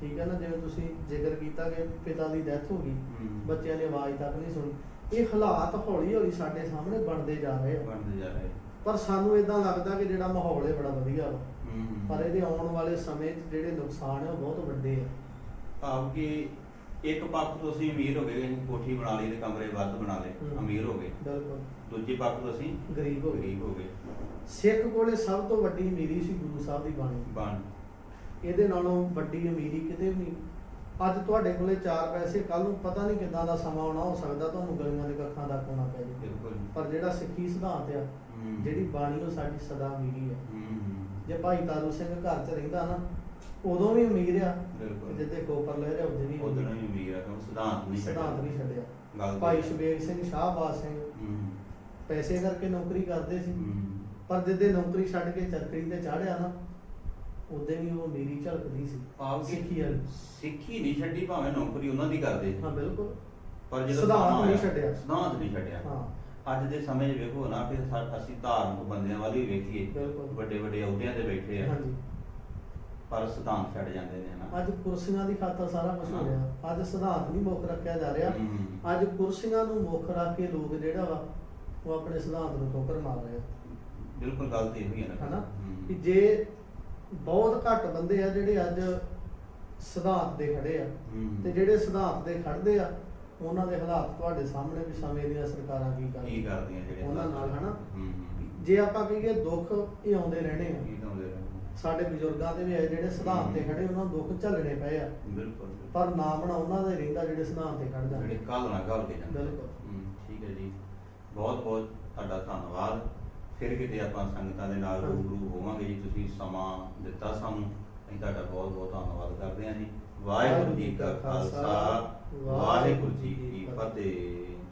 ਠੀਕ ਹੈ ਨਾ? ਜਿਵੇਂ ਤੁਸੀਂ ਜ਼ਿਕਰ ਕੀਤਾ ਕਿ ਪਿਤਾ ਦੀ ਡੈਥ ਹੋ ਗਈ। ਹੂੰ। ਬੱਚਿਆਂ ਨੇ ਆਵਾਜ਼ ਤੱਕ ਨਹੀਂ ਸੁਣੀ। ਇਹ ਹਾਲਾਤ ਹੌਲੀ ਹੌਲੀ ਸਾਡੇ ਸਾਹਮਣੇ ਬਣਦੇ ਜਾ ਰਹੇ ਆ। ਬਣਦੇ ਜਾ ਰਹੇ ਪਰ ਸਾਨੂੰ ਇਦਾਂ ਲੱਗਦਾ ਕਿ ਜਿਹੜਾ ਮਾਹੌਲ ਹੈ ਬੜਾ ਵਧੀਆ ਵਾ। ਪਰ ਇਹਦੇ ਆਉਣ ਵਾਲੇ ਸਮੇਂ 'ਚ ਜਿਹੜੇ ਨੁਕਸਾਨ ਹੈ ਉਹ ਬਹੁਤ ਵੱਡੇ ਆ। ਭਾਵ ਕਿ ਇੱਕ ਪੱਖ ਤੋਂ ਅਸੀਂ ਅਮੀਰ ਹੋ ਗਏ ਅਸੀਂ ਕੋਠੀ ਬਣਾ ਲਈ ਤੇ ਕਮਰੇ ਵੱਧ ਬਣਾ ਲਏ। ਅਮੀਰ ਹੋ ਗਏ। ਬਿਲਕੁਲ। ਦੂਜੇ ਪੱਖ ਤੋਂ ਅਸੀਂ ਗਰੀਬ ਹੋ ਗਏ। ਗਰੀਬ ਹੋ ਗਏ। ਸਿੱਖ ਕੋਲੇ ਸਭ ਤੋਂ ਵੱਡੀ ਅਮੀਰੀ ਸੀ ਗੁਰੂ ਸਾਹਿਬ ਦੀ ਬਾਣੀ। ਬਣ। ਇਹਦੇ ਨਾਲੋਂ ਵੱਡੀ ਅਮੀਰੀ ਕਿਤੇ ਵੀ ਨਹੀਂ। ਅੱਜ ਤੁਹਾਡੇ ਕੋਲੇ ਚਾਰ ਪੈਸੇ ਕੱਲ ਨੂੰ ਪਤਾ ਨਹੀਂ ਕਿੱਦਾਂ ਦਾ ਸਮਾਂ ਆਉਣਾ ਹੋ ਸਕਦਾ ਤੁਹਾਨੂੰ ਗਲੀਆਂ ਦੇ ਕੱਖਾਂ ਦਾ ਕੋਣਾ ਪੈ ਬਿਲਕੁਲ ਪਰ ਜਿਹੜਾ ਸਿੱਖੀ ਸਿਧਾਂਤ ਆ। ਜਿਹੜੀ ਬਾਣੀ ਉਹ ਸਾਡੀ ਸਦਾ ਅਮੀਰੀ ਆ। ਹੂੰ ਜੇ ਭਾਈ ਤਾਰੂ ਸਿੰਘ ਘਰ 'ਚ ਰਹਿੰਦਾ ਨਾ ਉਦੋਂ ਵੀ ਅਮੀਰ ਆ ਬਿਲਕੁਲ। ਜਿੱਦੇ ਕੋਪਰ ਲੈ ਰਿਹਾ ਉਦੋਂ ਵੀ ਉਦੋਂ ਹੀ ਅਮੀਰ ਆ ਕਿਉਂ ਸਿਧਾਂਤ ਨਹੀਂ ਸਿਧਾਂਤ ਨਹੀਂ ਛੱਡਿਆ। ਭਾਈ ਸ਼ਬੇਗ ਸਿੰਘ ਸ਼ਾਹਬਾਜ਼ ਸਿੰਘ ਪੈਸੇ ਕਰਕੇ ਨੌਕਰੀ ਕਰਦੇ ਸੀ। ਪਰ ਜਿੱਦੇ ਨੌਕਰੀ ਛੱਡ ਕੇ ਚਰਖੜੀ ਤੇ ਚਾੜਿਆ ਨਾ ਉਦੋਂ ਵੀ ਉਹ ਅਮੀਰੀ ਝਲਕਦੀ ਸੀ। ਆਪ ਸਿੱਖੀ ਵਾਲੀ ਸਿੱਖੀ ਨਹੀਂ ਛੱਡੀ ਭਾਵੇਂ ਨੌਕਰੀ ਉਹਨਾਂ ਦੀ ਕਰਦੇ। ਹਾਂ ਬਿਲਕੁਲ। ਪਰ ਜਦੋਂ ਸਿਧਾਂਤ ਸਮਾਂ ਨਹੀਂ ਆਇਆ, ਛੱਡਿਆ। ਸਿਧਾਂਤ ਨਹੀਂ ਛੱਡਿਆ। ਹਾਂ। ਅੱਜ ਦੇ ਸਮੇਂ 'ਚ ਵੇਖੋ ਨਾ ਕਿ ਸਾ- ਅਸੀਂ ਧਾਰਮਿਕ ਬੰਦਿਆਂ ਵੱਲ ਵੀ ਵੇਖੀਏ। ਬਿਲਕੁਲ। ਵੱਡੇ ਵੱਡੇ ਅਹੁਦਿਆਂ ਤੇ ਬੈਠੇ ਆ। ਹਾਂਜੀ। ਪਰ ਸਿਧਾਂਤ ਛੱਡ ਜਾਂਦੇ ਨੇ ਨਾ। ਅੱਜ ਕੁਰਸੀਆਂ ਦੀ ਖਾਤਰ ਸਾਰਾ ਕੁਝ ਹੋ ਰਿਹਾ। ਅੱਜ ਸਿਧਾਂਤ ਨਹੀਂ ਮੁੱਖ ਰੱਖਿਆ ਜਾ ਰਿਹਾ। ਹਮ। ਅੱਜ ਕੁਰਸੀਆਂ ਨੂੰ ਮੁੱਖ ਰੱਖ ਕੇ ਲੋਕ ਜਿਹੜਾ ਵਾ ਉਹ ਆਪਣੇ ਸਿਧਾਂਤ ਨੂੰ ਠੋਕਰ ਮਾਰ ਰਹੇ ਆ। ਬਿਲਕੁਲ ਗਲਤੀ ਇਹੋ ਹੀ ਹੈ ਨਾ। ਹਨਾ? ਹਮ। ਕਿ ਜੇ ਬਹੁਤ ਘੱਟ ਬੰਦੇ ਆ ਜਿਹੜੇ ਅੱਜ ਸਿਧਾਂਤ ਦੇ ਖੜੇ ਆ। ਤੇ ਜਿਹੜੇ ਸਿਧਾਂਤ ਦੇ ਖੜਦੇ ਆ ਉਹਨਾਂ ਦੇ ਹਾਲਾਤ ਤੁਹਾਡੇ ਸਾਹਮਣੇ ਵੀ ਸਮੇਂ ਦੀਆਂ ਸਰਕਾਰਾਂ ਕੀ ਕੀ ਕਰਦੀਆਂ ਜਿਹੜੇ ਉਹਨਾਂ ਨਾਲ ਹਨਾ। ਜੇ ਆਪਾਂ ਕਹੀਏ ਦੁੱਖ ਇਹ ਆਉਂਦੇ ਰਹਿਣੇ ਆ? ਸਾਡੇ ਬਜ਼ੁਰਗਾਂ ਦੇ ਵੀ ਆਏ ਜਿਹੜੇ ਸਿਧਾਂਤ ਤੇ ਖੜੇ ਉਹਨਾਂ ਨੂੰ ਦੁੱਖ ਝੱਲਣੇ ਪਏ ਆ। ਬਿਲਕੁਲ ਪਰ ਨਾ ਬਣਾ ਉਹਨਾਂ ਦਾ ਹੀ ਰਹਿੰਦਾ ਜਿਹੜੇ ਸਿਧਾਂਤ ਤੇ ਖੜ ਜਿਹੜੇ ਕੱਲ ਨਾ ਗੱਲ ਕੇ ਜਾਂਦੇ ਬਿਲਕੁਲ। ਠੀਕ ਹੈ ਜੀ। ਬਹੁਤ ਬਹੁਤ ਤੁਹਾਡਾ ਧੰਨਵਾਦ। ਫਿਰ ਕਿਤੇ ਆਪਾਂ ਸੰਗਤਾਂ ਦੇ ਨਾਲ। ਰੂਬਰੂ ਹੋਵਾਂਗੇ ਜੀ ਤੁਸੀਂ ਸਮਾਂ ਦਿੱਤਾ ਸਾਨੂੰ ਅਸੀਂ ਤੁਹਾਡਾ ਬਹੁਤ ਬਹੁਤ ਧੰਨਵਾਦ ਕਰਦੇ ਹਾਂ ਜੀ ਵਾਹਿਗੁਰੂ ਜੀ ਕਾ ਖਾਲਸਾ ਵਾਹਿਗੁਰੂ ਜੀ ਕੀ ਫਤਿਹ